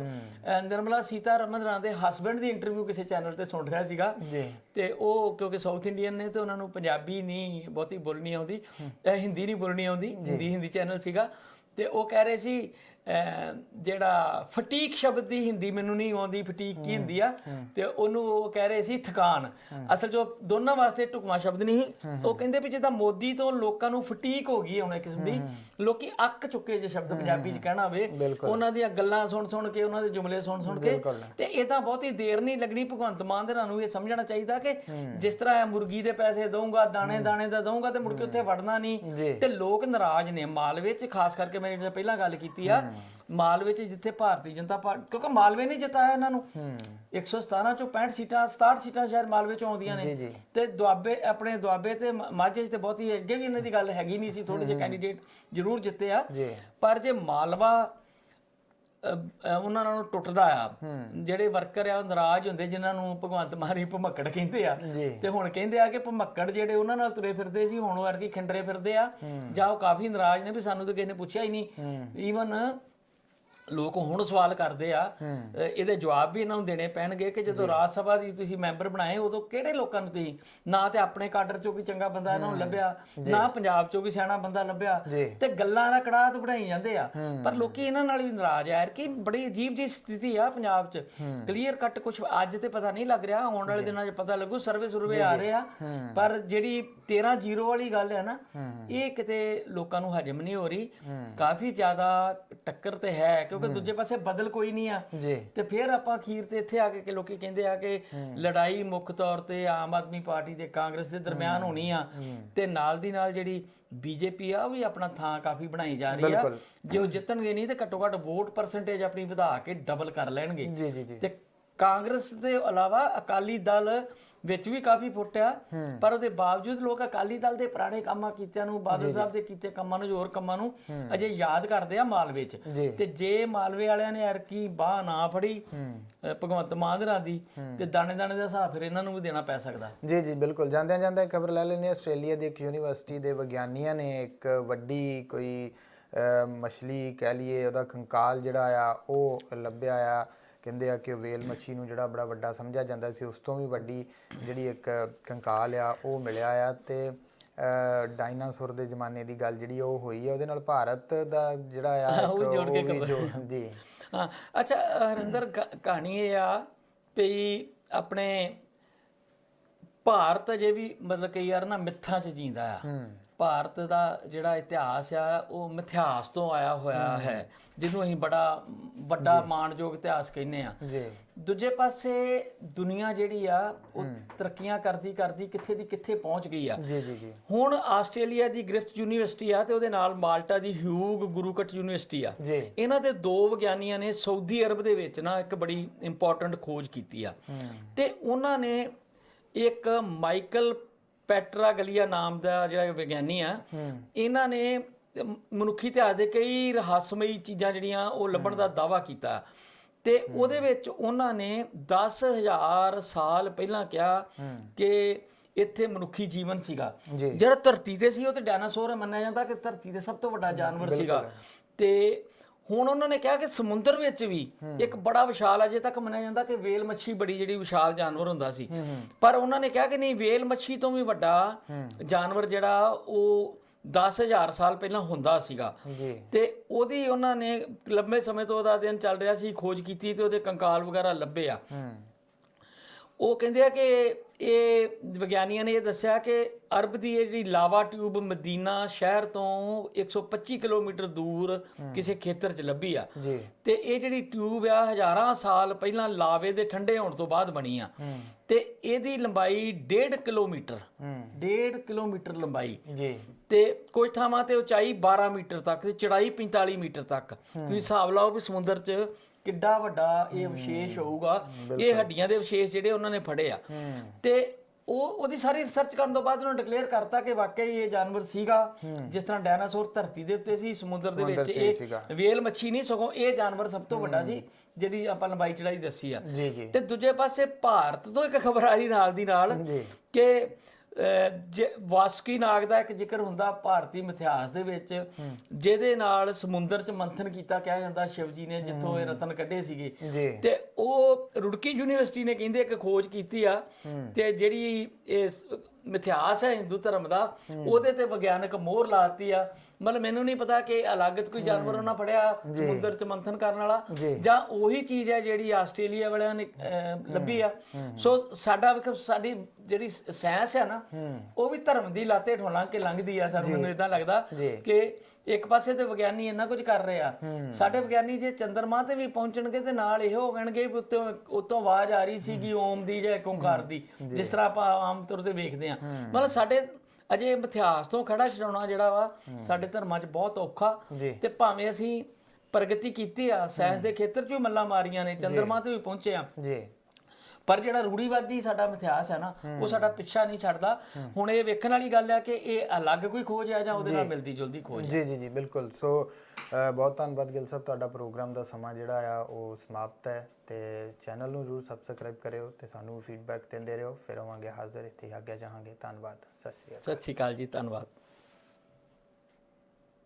ਨਿਰਮਲਾ ਸੀਤਾ ਰਮਨ ਰਾਂ ਦੇ ਹਸਬੰਡ ਦੀ ਇੰਟਰਵਿਊ ਕਿਸੇ ਚੈਨਲ ਤੇ ਸੁਣ ਰਿਹਾ ਸੀਗਾ। ਤੇ ਉਹ ਕਿਉਂਕਿ ਸਾਊਥ ਇੰਡੀਅਨ ਨੇ ਤੇ ਉਹਨਾਂ ਨੂੰ ਪੰਜਾਬੀ ਨਹੀਂ ਬਹੁਤੀ ਬੋਲਣੀ ਆਉਂਦੀ। ਹਿੰਦੀ ਨਹੀਂ ਬੋਲਣੀ ਆਉਂਦੀ। ਹਿੰਦੀ ਹਿੰਦੀ ਚੈਨਲ ਸੀਗਾ। ਤੇ ਉਹ ਕਹਿ ਰਹੇ ਸੀ ਜਿਹੜਾ ਫਟੀਕ ਸ਼ਬਦ ਦੀ ਹਿੰਦੀ ਮੈਨੂੰ ਨਹੀਂ ਆਉਂਦੀ ਫਟੀਕ ਕੀ ਹੁੰਦੀ ਆ? ਤੇ ਉਹਨੂੰ ਉਹ ਕਹਿ ਰਹੇ ਸੀ ਥਕਾਨ। ਅਸਲ ਜੋ ਦੋਨਾਂ ਵਾਸਤੇ ਢੁਕਵਾਂ ਸ਼ਬਦ ਨਹੀਂ ਉਹ ਕਹਿੰਦੇ ਵੀ ਜਿੱਦਾਂ ਮੋਦੀ ਤੋਂ ਲੋਕਾਂ ਨੂੰ ਫਟੀਕ ਹੋ ਗਈ ਹੁਣ ਇੱਕ ਕਿਸਮ ਦੀ ਲੋਕੀ ਅੱਕ ਚੁੱਕੇ ਜੇ ਸ਼ਬਦ ਪੰਜਾਬੀ ਚ ਕਹਿਣਾ ਹੋਵੇ। ਉਹਨਾਂ ਦੀਆਂ ਗੱਲਾਂ ਸੁਣ ਸੁਣ ਕੇ ਉਹਨਾਂ ਦੇ ਜੁਮਲੇ ਸੁਣ ਸੁਣ ਕੇ ਤੇ ਇਦਾਂ ਬਹੁਤੀ ਦੇਰ ਨਹੀਂ ਲੱਗਣੀ ਭਗਵੰਤ ਮਾਨ ਦੇ ਨੂੰ ਇਹ ਸਮਝਣਾ ਚਾਹੀਦਾ ਕਿ ਜਿਸ ਤਰ੍ਹਾਂ ਇਹ ਮੁਰਗੀ ਦੇ ਪੈਸੇ ਦਊਂਗਾ ਦਾਣੇ ਦਾਣੇ ਦਾ ਦਊਂਗਾ ਤੇ ਮੁੜ ਕੇ ਉੱਥੇ ਵੜਨਾ ਨਹੀਂ। ਤੇ ਲੋਕ ਨਾਰਾਜ਼ ਨੇ ਮਾਲਵੇ ਚ ਖਾਸ ਕਰਕੇ ਮੈਂ ਪਹਿਲਾਂ ਗੱਲ ਕੀਤੀ ਆ ਮਾਲਵੇ ਚ ਜਿੱਥੇ ਭਾਰਤੀ ਜਨਤਾ ਪਾਰਟੀ ਕਿਉਂਕਿ ਮਾਲਵੇ ਨੇ ਜਿਤਾਇਆ ਇਹਨਾਂ ਨੂੰ। 117 ਚੋਂ 65 ਸੀਟਾਂ 67 ਸੀਟਾਂ ਸ਼ਾਇਦ ਮਾਲਵੇ ਚੋਂ ਆਉਂਦੀਆਂ ਨੇ। ਤੇ ਦੁਆਬੇ ਆਪਣੇ ਦੁਆਬੇ ਤੇ ਮਾਝੇ 'ਚ ਤੇ ਬਹੁਤੀ ਅੱਗੇ ਵੀ ਇਹਨਾਂ ਦੀ ਗੱਲ ਹੈਗੀ ਨਹੀਂ ਸੀ। ਥੋੜੇ ਜਿਹੇ ਕੈਂਡੀਡੇਟ ਜ਼ਰੂਰ ਜਿੱਤੇ ਆ। ਪਰ ਜੇ ਮਾਲਵਾ ਉਹਨਾਂ ਨਾਲੋਂ ਟੁੱਟਦਾ ਆ। ਜਿਹੜੇ ਵਰਕਰ ਆ ਉਹ ਨਾਰਾਜ਼ ਹੁੰਦੇ ਜਿਨ੍ਹਾਂ ਨੂੰ ਭਗਵੰਤ ਮਾਰੀ ਭਮੱਕੜ ਕਹਿੰਦੇ ਆ। ਤੇ ਹੁਣ ਕਹਿੰਦੇ ਆ ਕਿ ਭਮੱਕੜ ਜਿਹੜੇ ਉਹਨਾਂ ਨਾਲ ਤੁਰੇ ਫਿਰਦੇ ਸੀ ਹੁਣ ਉਹ ਵਰਗੀ ਖਿੰਡਰੇ ਫਿਰਦੇ ਆ। ਜਾਂ ਉਹ ਕਾਫੀ ਨਾਰਾਜ਼ ਨੇ ਵੀ ਸਾਨੂੰ ਤਾਂ ਕਿਸੇ ਨੇ ਪੁੱਛਿਆ ਹੀ ਨਹੀਂ। ਈਵਨ ਲੋਕ ਹੁਣ ਸਵਾਲ ਕਰਦੇ ਆ ਇਹਦੇ ਜਵਾਬ ਵੀ ਇਹਨਾਂ ਨੂੰ ਦੇਣੇ ਪੈਣਗੇ ਕਿ ਜਦੋਂ ਰਾਜ ਸਭਾ ਦੀ ਤੁਸੀਂ ਮੈਂਬਰ ਬਣਾਏ ਉਦੋਂ ਕਿਹੜੇ ਲੋਕਾਂ ਨੂੰ ਤੁਸੀਂ ਨਾ ਤੇ ਆਪਣੇ ਕਾਡਰ ਚੋਂ ਕੋਈ ਚੰਗਾ ਬੰਦਾ ਇਹਨਾਂ ਨੂੰ ਲੱਭਿਆ ਨਾ ਪੰਜਾਬ ਚੋਂ ਕੋਈ ਸਿਆਣਾ ਬੰਦਾ ਲੱਭਿਆ। ਤੇ ਗੱਲਾਂ ਦਾ ਕੜਾਹ ਤੋਂ ਬਣਾਈ ਜਾਂਦੇ ਆ। ਪਰ ਲੋਕੀ ਇਹਨਾਂ ਨਾਲ ਵੀ ਨਾਰਾਜ਼ ਆ ਯਾਰ ਕਿ ਬੜੀ ਅਜੀਬ ਜੀ ਸਥਿਤੀ ਆ ਪੰਜਾਬ 'ਚ। ਕਲੀਅਰ ਕੱਟ ਕੁਝ ਅੱਜ ਤੇ ਪਤਾ ਨਹੀਂ ਲੱਗ ਰਿਹਾ ਆਉਣ ਵਾਲੇ ਦਿਨਾਂ 'ਚ ਪਤਾ ਲੱਗੂ ਸਰਵੇ ਸੁਰਵੇ ਆ ਰਹੇ ਆ। ਪਰ ਜਿਹੜੀ 13 ਜ਼ੀਰੋ ਵਾਲੀ ਗੱਲ ਹੈ ਨਾ ਇਹ ਕਿਤੇ ਲੋਕਾਂ ਨੂੰ ਹਜਮ ਨਹੀਂ ਹੋ ਰਹੀ। ਕਾਫੀ ਜ਼ਿਆਦਾ ਟੱਕਰ ਤੇ ਹੈ ਕਿਉਂਕਿ ਦੂਜੇ ਪਾਸੇ ਬਦਲ ਕੋਈ ਨਹੀਂ ਆ। ਜੀ। ਤੇ ਫਿਰ ਆਪਾਂ ਅਖੀਰ ਤੇ ਇੱਥੇ ਆ ਕੇ ਕਿ ਲੋਕੀ ਕਹਿੰਦੇ ਆ ਕਿ ਲੜਾਈ ਮੁੱਖ ਤੌਰ ਤੇ ਆਮ ਆਦਮੀ ਪਾਰਟੀ ਤੇ ਕਾਂਗਰਸ ਦੇ ਦਰਮਿਆਨ ਹੋਣੀ ਆ। ਤੇ ਨਾਲ ਦੀ ਨਾਲ ਜਿਹੜੀ ਬੀਜੇਪੀ ਆ ਉਹ ਵੀ ਆਪਣਾ ਥਾਂ ਕਾਫੀ ਬਣਾਈ ਜਾ ਰਹੀ ਆ। ਜੇ ਉਹ ਜਿੱਤਣਗੇ ਨਹੀਂ ਤੇ ਘੱਟੋ ਘੱਟ ਵੋਟ ਪਰਸੈਂਟੇਜ ਆਪਣੀ ਵਧਾ ਕੇ ਡਬਲ ਕਰ ਲੈਣਗੇ। ਜੀ ਜੀ ਜੀ। ਤੇ ਕਾਂਗਰਸ ਦੇ ਇਲਾਵਾ ਅਕਾਲੀ ਦਲ ਵਿੱਚ ਵੀ ਕਾਫੀ ਫੁੱਟਿਆ ਪਰ ਉਹਦੇ ਬਾਵਜੂਦ ਲੋਕ ਅਕਾਲੀ ਦਲ ਦੇ ਪੁਰਾਣੇ ਕੰਮਾਂ ਕੀਤਿਆਂ ਨੂੰ ਬਾਦਲ ਸਾਹਿਬ ਦੇ ਕੀਤੇ ਕੰਮਾਂ ਨੂੰ ਹੋਰ ਕੰਮਾਂ ਨੂੰ ਅਜੇ ਯਾਦ ਕਰਦੇ ਆ ਮਾਲਵੇ 'ਚ। ਤੇ ਜੇ ਮਾਲਵੇ ਵਾਲਿਆਂ ਨੇ ਅਰਕੀ ਬਾਹ ਨਾ ਫੜੀ ਭਗਵੰਤ ਮਾਨ ਦੇ ਤੇ ਦਾਣੇ ਦਾਣੇ ਦਾ ਹਿਸਾਬ ਫਿਰ ਇਹਨਾਂ ਨੂੰ ਵੀ ਦੇਣਾ ਪੈ ਸਕਦਾ। ਜੀ ਜੀ ਬਿਲਕੁਲ। ਜਾਂਦਿਆਂ ਜਾਂਦਿਆਂ ਖਬਰ ਲੈ ਹਾਂ। ਆਸਟ੍ਰੇਲੀਆ ਦੀ ਇੱਕ ਯੂਨੀਵਰਸਿਟੀ ਦੇ ਵਿਗਿਆਨੀਆਂ ਨੇ ਇੱਕ ਵੱਡੀ ਕੋਈ ਮਛਲੀ ਕਹਿ ਲਈਏ ਉਹਦਾ ਕੰਕਾਲ ਜਿਹੜਾ ਆ ਉਹ ਲੱਭਿਆ ਆ। ਕਹਿੰਦੇ ਆ ਕਿ ਵੇਲ ਮੱਛੀ ਨੂੰ ਜਿਹੜਾ ਬੜਾ ਵੱਡਾ ਸਮਝਿਆ ਜਾਂਦਾ ਸੀ ਉਸ ਤੋਂ ਵੀ ਵੱਡੀ ਜਿਹੜੀ ਇੱਕ ਕੰਕਾਲ ਆ ਉਹ ਮਿਲਿਆ ਆ ਤੇ ਡਾਇਨਾਸੌਰ ਦੇ ਜ਼ਮਾਨੇ ਦੀ ਗੱਲ ਜਿਹੜੀ ਉਹ ਹੋਈ ਆ। ਉਹਦੇ ਨਾਲ ਭਾਰਤ ਦਾ ਜਿਹੜਾ ਆ ਉਹ ਵੀ ਜੋੜ ਕੇ ਖਬਰ। ਜੋ ਜੀ। ਹਾਂ ਅੱਛਾ ਹਰਿੰਦਰ ਕਹਾਣੀ ਇਹ ਆ ਵੀ ਆਪਣੇ ਭਾਰਤ ਅਜੇ ਵੀ ਮਤਲਬ ਕਿ ਯਾਰ ਨਾ ਮਿੱਥਾਂ 'ਚ ਜੀਂਦਾ ਆ। ਭਾਰਤ ਦਾ ਜਿਹੜਾ ਇਤਿਹਾਸ ਆ ਉਹ ਮਿਥਿਹਾਸ ਤੋਂ ਆਇਆ ਹੋਇਆ ਹੈ ਜਿਹਨੂੰ ਅਸੀਂ ਬੜਾ ਵੱਡਾ ਮਾਣਯੋਗ ਇਤਿਹਾਸ ਕਹਿੰਦੇ ਆ। ਜੀ। ਦੂਜੇ ਪਾਸੇ ਦੁਨੀਆ ਜਿਹੜੀ ਆ ਉਹ ਤਰੱਕੀਆਂ ਕਰਦੀ ਕਰਦੀ ਕਿੱਥੇ ਦੀ ਕਿੱਥੇ ਪਹੁੰਚ ਗਈ ਆ। ਜੀ ਜੀ ਜੀ। ਹੁਣ ਆਸਟ੍ਰੇਲੀਆ ਦੀ ਗ੍ਰਿਫਟ ਯੂਨੀਵਰਸਿਟੀ ਆ ਤੇ ਉਹਦੇ ਨਾਲ ਮਾਲਟਾ ਦੀ ਹਿਊਗ ਗੁਰੂਕਟ ਯੂਨੀਵਰਸਿਟੀ ਆ। ਇਹਨਾਂ ਦੇ ਦੋ ਵਿਗਿਆਨੀਆਂ ਨੇ ਸਾਊਦੀ ਅਰਬ ਦੇ ਵਿੱਚ ਨਾ ਇੱਕ ਬੜੀ ਇੰਪੋਰਟੈਂਟ ਖੋਜ ਕੀਤੀ ਆ। ਤੇ ਉਹਨਾਂ ਨੇ ਇੱਕ ਮਾਈਕਲ ਪੈਟਰਾਗਲੀਆ ਨਾਮ ਦਾ ਜਿਹੜਾ ਵਿਗਿਆਨੀ ਆ ਇਹਨਾਂ ਨੇ ਮ- ਮਨੁੱਖੀ ਇਤਿਹਾਸ ਦੇ ਕਈ ਰਹੱਸਮਈ ਚੀਜ਼ਾਂ ਜਿਹੜੀਆਂ ਉਹ ਲੱਭਣ ਦਾ ਦਾਵਾ ਕੀਤਾ। ਤੇ ਉਹਦੇ ਵਿੱਚ ਉਹਨਾਂ ਨੇ 10000 ਸਾਲ ਪਹਿਲਾਂ ਕਿਹਾ ਕਿ ਇੱਥੇ ਮਨੁੱਖੀ ਜੀਵਨ ਸੀਗਾ। ਜਿਹੜਾ ਧਰਤੀ ਤੇ ਸੀ ਉਹ ਤੇ ਡਾਇਨਾਸੌਰ ਮੰਨਿਆ ਜਾਂਦਾ ਕਿ ਧਰਤੀ ਤੇ ਸਭ ਤੋਂ ਵੱਡਾ ਜਾਨਵਰ ਸੀਗਾ। ਤੇ ਹੁਣ ਉਹਨਾਂ ਨੇ ਕਿਹਾ ਕਿ ਸਮੁੰਦਰ ਵਿੱਚ ਵੀ ਇੱਕ ਬੜਾ ਵਿਸ਼ਾਲ ਅਜੇ ਤੱਕ ਮੰਨਿਆ ਜਾਂਦਾ ਕਿ ਵੇਲ ਮੱਛੀ ਬੜੀ ਜਿਹੜੀ ਵਿਸ਼ਾਲ ਜਾਨਵਰ ਹੁੰਦਾ ਸੀ। ਪਰ ਉਹਨਾਂ ਨੇ ਕਿਹਾ ਕਿ ਨਹੀਂ ਵੇਲ ਮੱਛੀ ਤੋਂ ਵੀ ਵੱਡਾ ਜਾਨਵਰ ਜਿਹੜਾ ਉਹ 10000 ਸਾਲ ਪਹਿਲਾਂ ਹੁੰਦਾ ਸੀਗਾ। ਜੀ। ਤੇ ਉਹਦੀ ਉਹਨਾਂ ਨੇ ਲੰਬੇ ਸਮੇਂ ਤੋਂ ਉਹਦਾ ਅਧਿਐਨ ਚੱਲ ਰਿਹਾ ਸੀ ਖੋਜ ਕੀਤੀ ਤੇ ਉਹਦੇ ਕੰਕਾਲ ਵਗੈਰਾ ਲੱਭੇ ਆ। ਹੂੰ। ਉਹ ਕਹਿੰਦੇ ਆ ਕਿ ਇਹ ਵਿਗਿਆਨੀਆਂ ਨੇ ਇਹ ਦੱਸਿਆ ਕਿ ਅਰਬ ਦੀ ਇਹ ਜਿਹੜੀ ਲਾਵਾ ਟਿਊਬ ਮਦੀਨਾ ਸ਼ਹਿਰ ਤੋਂ 125 ਕਿਲੋਮੀਟਰ ਦੂਰ ਕਿਸੇ ਖੇਤਰ 'ਚ ਲੱਭੀ ਆ। ਜੀ। ਤੇ ਇਹ ਜਿਹੜੀ ਟਿਊਬ ਆ ਹਜ਼ਾਰਾਂ ਸਾਲ ਪਹਿਲਾਂ ਲਾਵੇ ਦੇ ਠੰਡੇ ਹੋਣ ਤੋਂ ਬਾਅਦ ਬਣੀ ਆ। ਤੇ ਇਹਦੀ ਲੰਬਾਈ 1.5 ਕਿਲੋਮੀਟਰ 1.5 ਕਿਲੋਮੀਟਰ ਲੰਬਾਈ। ਜੀ। ਤੇ ਕੁਝ ਥਾਵਾਂ ਤੇ ਉਚਾਈ 12 ਮੀਟਰ ਤੱਕ ਤੇ ਚੜਾਈ 45 ਮੀਟਰ ਤੱਕ। ਤੁਸੀਂ ਹਿਸਾਬ ਲਾਓ ਵੀ ਸਮੁੰਦਰ 'ਚ ਕਿੱਡਾ ਵੱਡਾ ਇਹ ਵਿਸ਼ੇਸ਼ ਹੋਊਗਾ। ਇਹ ਹੱਡੀਆਂ ਦੇ ਵਿਸ਼ੇਸ਼ ਜਿਹੜੇ ਉਹਨਾਂ ਨੇ ਫੜੇ ਆ। ਤੇ ਉਹ ਉਹਦੀ ਸਾਰੀ ਰਿਸਰਚ ਕਰਨ ਤੋਂ ਬਾਅਦ ਉਹਨਾਂ ਡਿਕਲੇਅਰ ਕਰਤਾ ਕਿ ਵਾਕਈ ਇਹ ਜਾਨਵਰ ਸੀਗਾ। ਜਿਸ ਤਰ੍ਹਾਂ ਡਾਇਨਾਸੌਰ ਧਰਤੀ ਦੇ ਉੱਤੇ ਸੀ ਸਮੁੰਦਰ ਦੇ ਵਿੱਚ। ਇਹ। ਵੇਲ ਮੱਛੀ ਨਹੀਂ ਸਗੋਂ ਇਹ ਜਾਨਵਰ ਸਭ ਤੋਂ ਵੱਡਾ ਸੀ ਜਿਹੜੀ ਆਪਾਂ ਲੰਬਾਈ ਚੜਾਈ ਦੱਸੀ ਆ। ਤੇ ਦੂਜੇ ਪਾਸੇ ਭਾਰਤ ਤੋਂ ਇੱਕ ਖਬਰ ਆ ਰਹੀ ਨਾਲ ਦੀ ਨਾਲ। ਕਿ ਵਾਸਕੀ ਨਾਗ ਦਾ ਇੱਕ ਜ਼ਿਕਰ ਹੁੰਦਾ ਭਾਰਤੀ ਇਤਿਹਾਸ ਦੇ ਵਿੱਚ ਜਿਹਦੇ ਨਾਲ ਸਮੁੰਦਰ 'ਚ ਮੰਥਨ ਕੀਤਾ ਕਿਹਾ ਜਾਂਦਾ ਸ਼ਿਵ ਜੀ ਨੇ ਜਿੱਥੋਂ ਇਹ ਰਤਨ ਕੱਢੇ ਸੀਗੇ। ਜੀ। ਤੇ ਉਹ ਰੁੜਕੀ ਯੂਨੀਵਰਸਿਟੀ ਨੇ ਕਹਿੰਦੇ ਇੱਕ ਖੋਜ ਕੀਤੀ ਆ ਤੇ ਜਿਹੜੀ ਇਸ ਮਿਥਿਹਾਸ ਹੈ ਹਿੰਦੂ ਧਰਮ ਦਾ ਉਹਦੇ ਤੇ ਵਿਗਿਆਨਕ ਮੋਹਰ ਲਾਤੀ ਆ। ਮਤਲਬ ਮੈਨੂੰ ਨਹੀਂ ਪਤਾ ਕਿ ਅਲੱਗ ਕੋਈ ਜਾਨਵਰ ਉਹਨਾਂ ਫੜਿਆ ਸਮੁੰਦਰ ਚ ਮੰਥਨ ਕਰਨ ਵਾਲਾ ਜੀ। ਉਹੀ ਚੀਜ਼ ਹੈ ਜਿਹੜੀ ਆਸਟ੍ਰੇਲੀਆ ਵਾਲਿਆਂ ਨੇ ਲੱਭੀ ਆ। ਸੋ ਸਾਡਾ ਵੇਖੋ ਸਾਡੀ ਜਿਹੜੀ ਸਾਇੰਸ ਹੈ ਨਾ ਉਹ ਵੀ ਧਰਮ ਦੀ ਲਾਤੇ ਠੋਲਾਂ ਕੇ ਲੰਘਦੀ ਆ ਸਾਨੂੰ ਮੈਨੂੰ ਇਦਾਂ ਲੱਗਦਾ। ਕਿ ਇੱਕ ਪਾਸੇ ਤੇ ਵਿਗਿਆਨੀ ਇੰਨਾ ਕੁਝ ਕਰ ਰਹੇ ਆ ਸਾਡੇ ਵਿਗਿਆਨੀ ਜੇ ਚੰਦਰਮਾ ਤੇ ਵੀ ਪਹੁੰਚਣਗੇ ਤੇ ਨਾਲ ਇਹ ਹੋ ਕਹਿਣਗੇ ਵੀ ਉੱਤੇ ਉਤੋਂ ਆਵਾਜ਼ ਆ ਰਹੀ ਸੀਗੀ ਓਮ ਦੀ ਜਾਂ ਓੰਕਾਰ ਦੀ ਜਿਸ ਤਰ੍ਹਾਂ ਆਪਾਂ ਆਮ ਤੌਰ ਤੇ ਵੇਖਦੇ ਆ ਮਤਲਬ ਸਾਡੇ ਅਜੇ ਇਤਿਹਾਸ ਤੋਂ ਖੜਾ ਛਡਾਉਣਾ ਜਿਹੜਾ ਵਾ ਸਾਡੇ ਧਰਮਾਂ 'ਚ ਬਹੁਤ ਔਖਾ। ਤੇ ਭਾਵੇਂ ਅਸੀਂ ਪ੍ਰਗਤੀ ਕੀਤੀ ਆ ਸਾਇੰਸ ਦੇ ਖੇਤਰ 'ਚ ਵੀ ਮੱਲਾਂ ਮਾਰੀਆਂ ਨੇ ਚੰਦਰਮਾ ਤੇ ਵੀ ਪਹੁੰਚੇ ਆ। ਜੀ। ਪਰ ਜਿਹੜਾ ਰੂੜੀਵਾਦੀ ਸਾਡਾ ਮਿਥਿਹਾਸ ਹੈ ਨਾ ਉਹ ਸਾਡਾ ਪਿੱਛਾ ਨਹੀਂ ਛੱਡਦਾ। ਹੁਣ ਇਹ ਵੇਖਣ ਵਾਲੀ ਗੱਲ ਹੈ ਕਿ ਇਹ ਅਲੱਗ ਕੋਈ ਖੋਜ ਹੈ ਜਾਂ ਉਹਦੇ ਨਾਲ ਮਿਲਦੀ ਜੁਲਦੀ ਖੋਜ ਜੀ ਜੀ ਜੀ ਬਿਲਕੁਲ। ਸੋ ਬਹੁਤ ਧੰਨਵਾਦ ਗਿਲ ਸਾਹਿਬ ਤੁਹਾਡਾ ਪ੍ਰੋਗਰਾਮ ਦਾ ਸਮਾਂ ਜਿਹੜਾ ਆ ਉਹ ਸਮਾਪਤ ਹੈ। ਤੇ ਚੈਨਲ ਨੂੰ ਜਰੂਰ ਸਬਸਕ੍ਰਾਈਬ ਕਰਿਓ ਤੇ ਸਾਨੂੰ ਫੀਡਬੈਕ ਦਿੰਦੇ ਰਹੋ। ਫਿਰ ਆਵਾਂਗੇ ਹਾਜ਼ਰ, ਇੱਥੇ ਹੀ ਆਗਿਆ ਜਾਵਾਂਗੇ। ਧੰਨਵਾਦ। ਸਤਿ ਸ਼੍ਰੀ ਅਕਾਲ। ਸਤਿ ਸ਼੍ਰੀ ਅਕਾਲ ਜੀ। ਧੰਨਵਾਦ।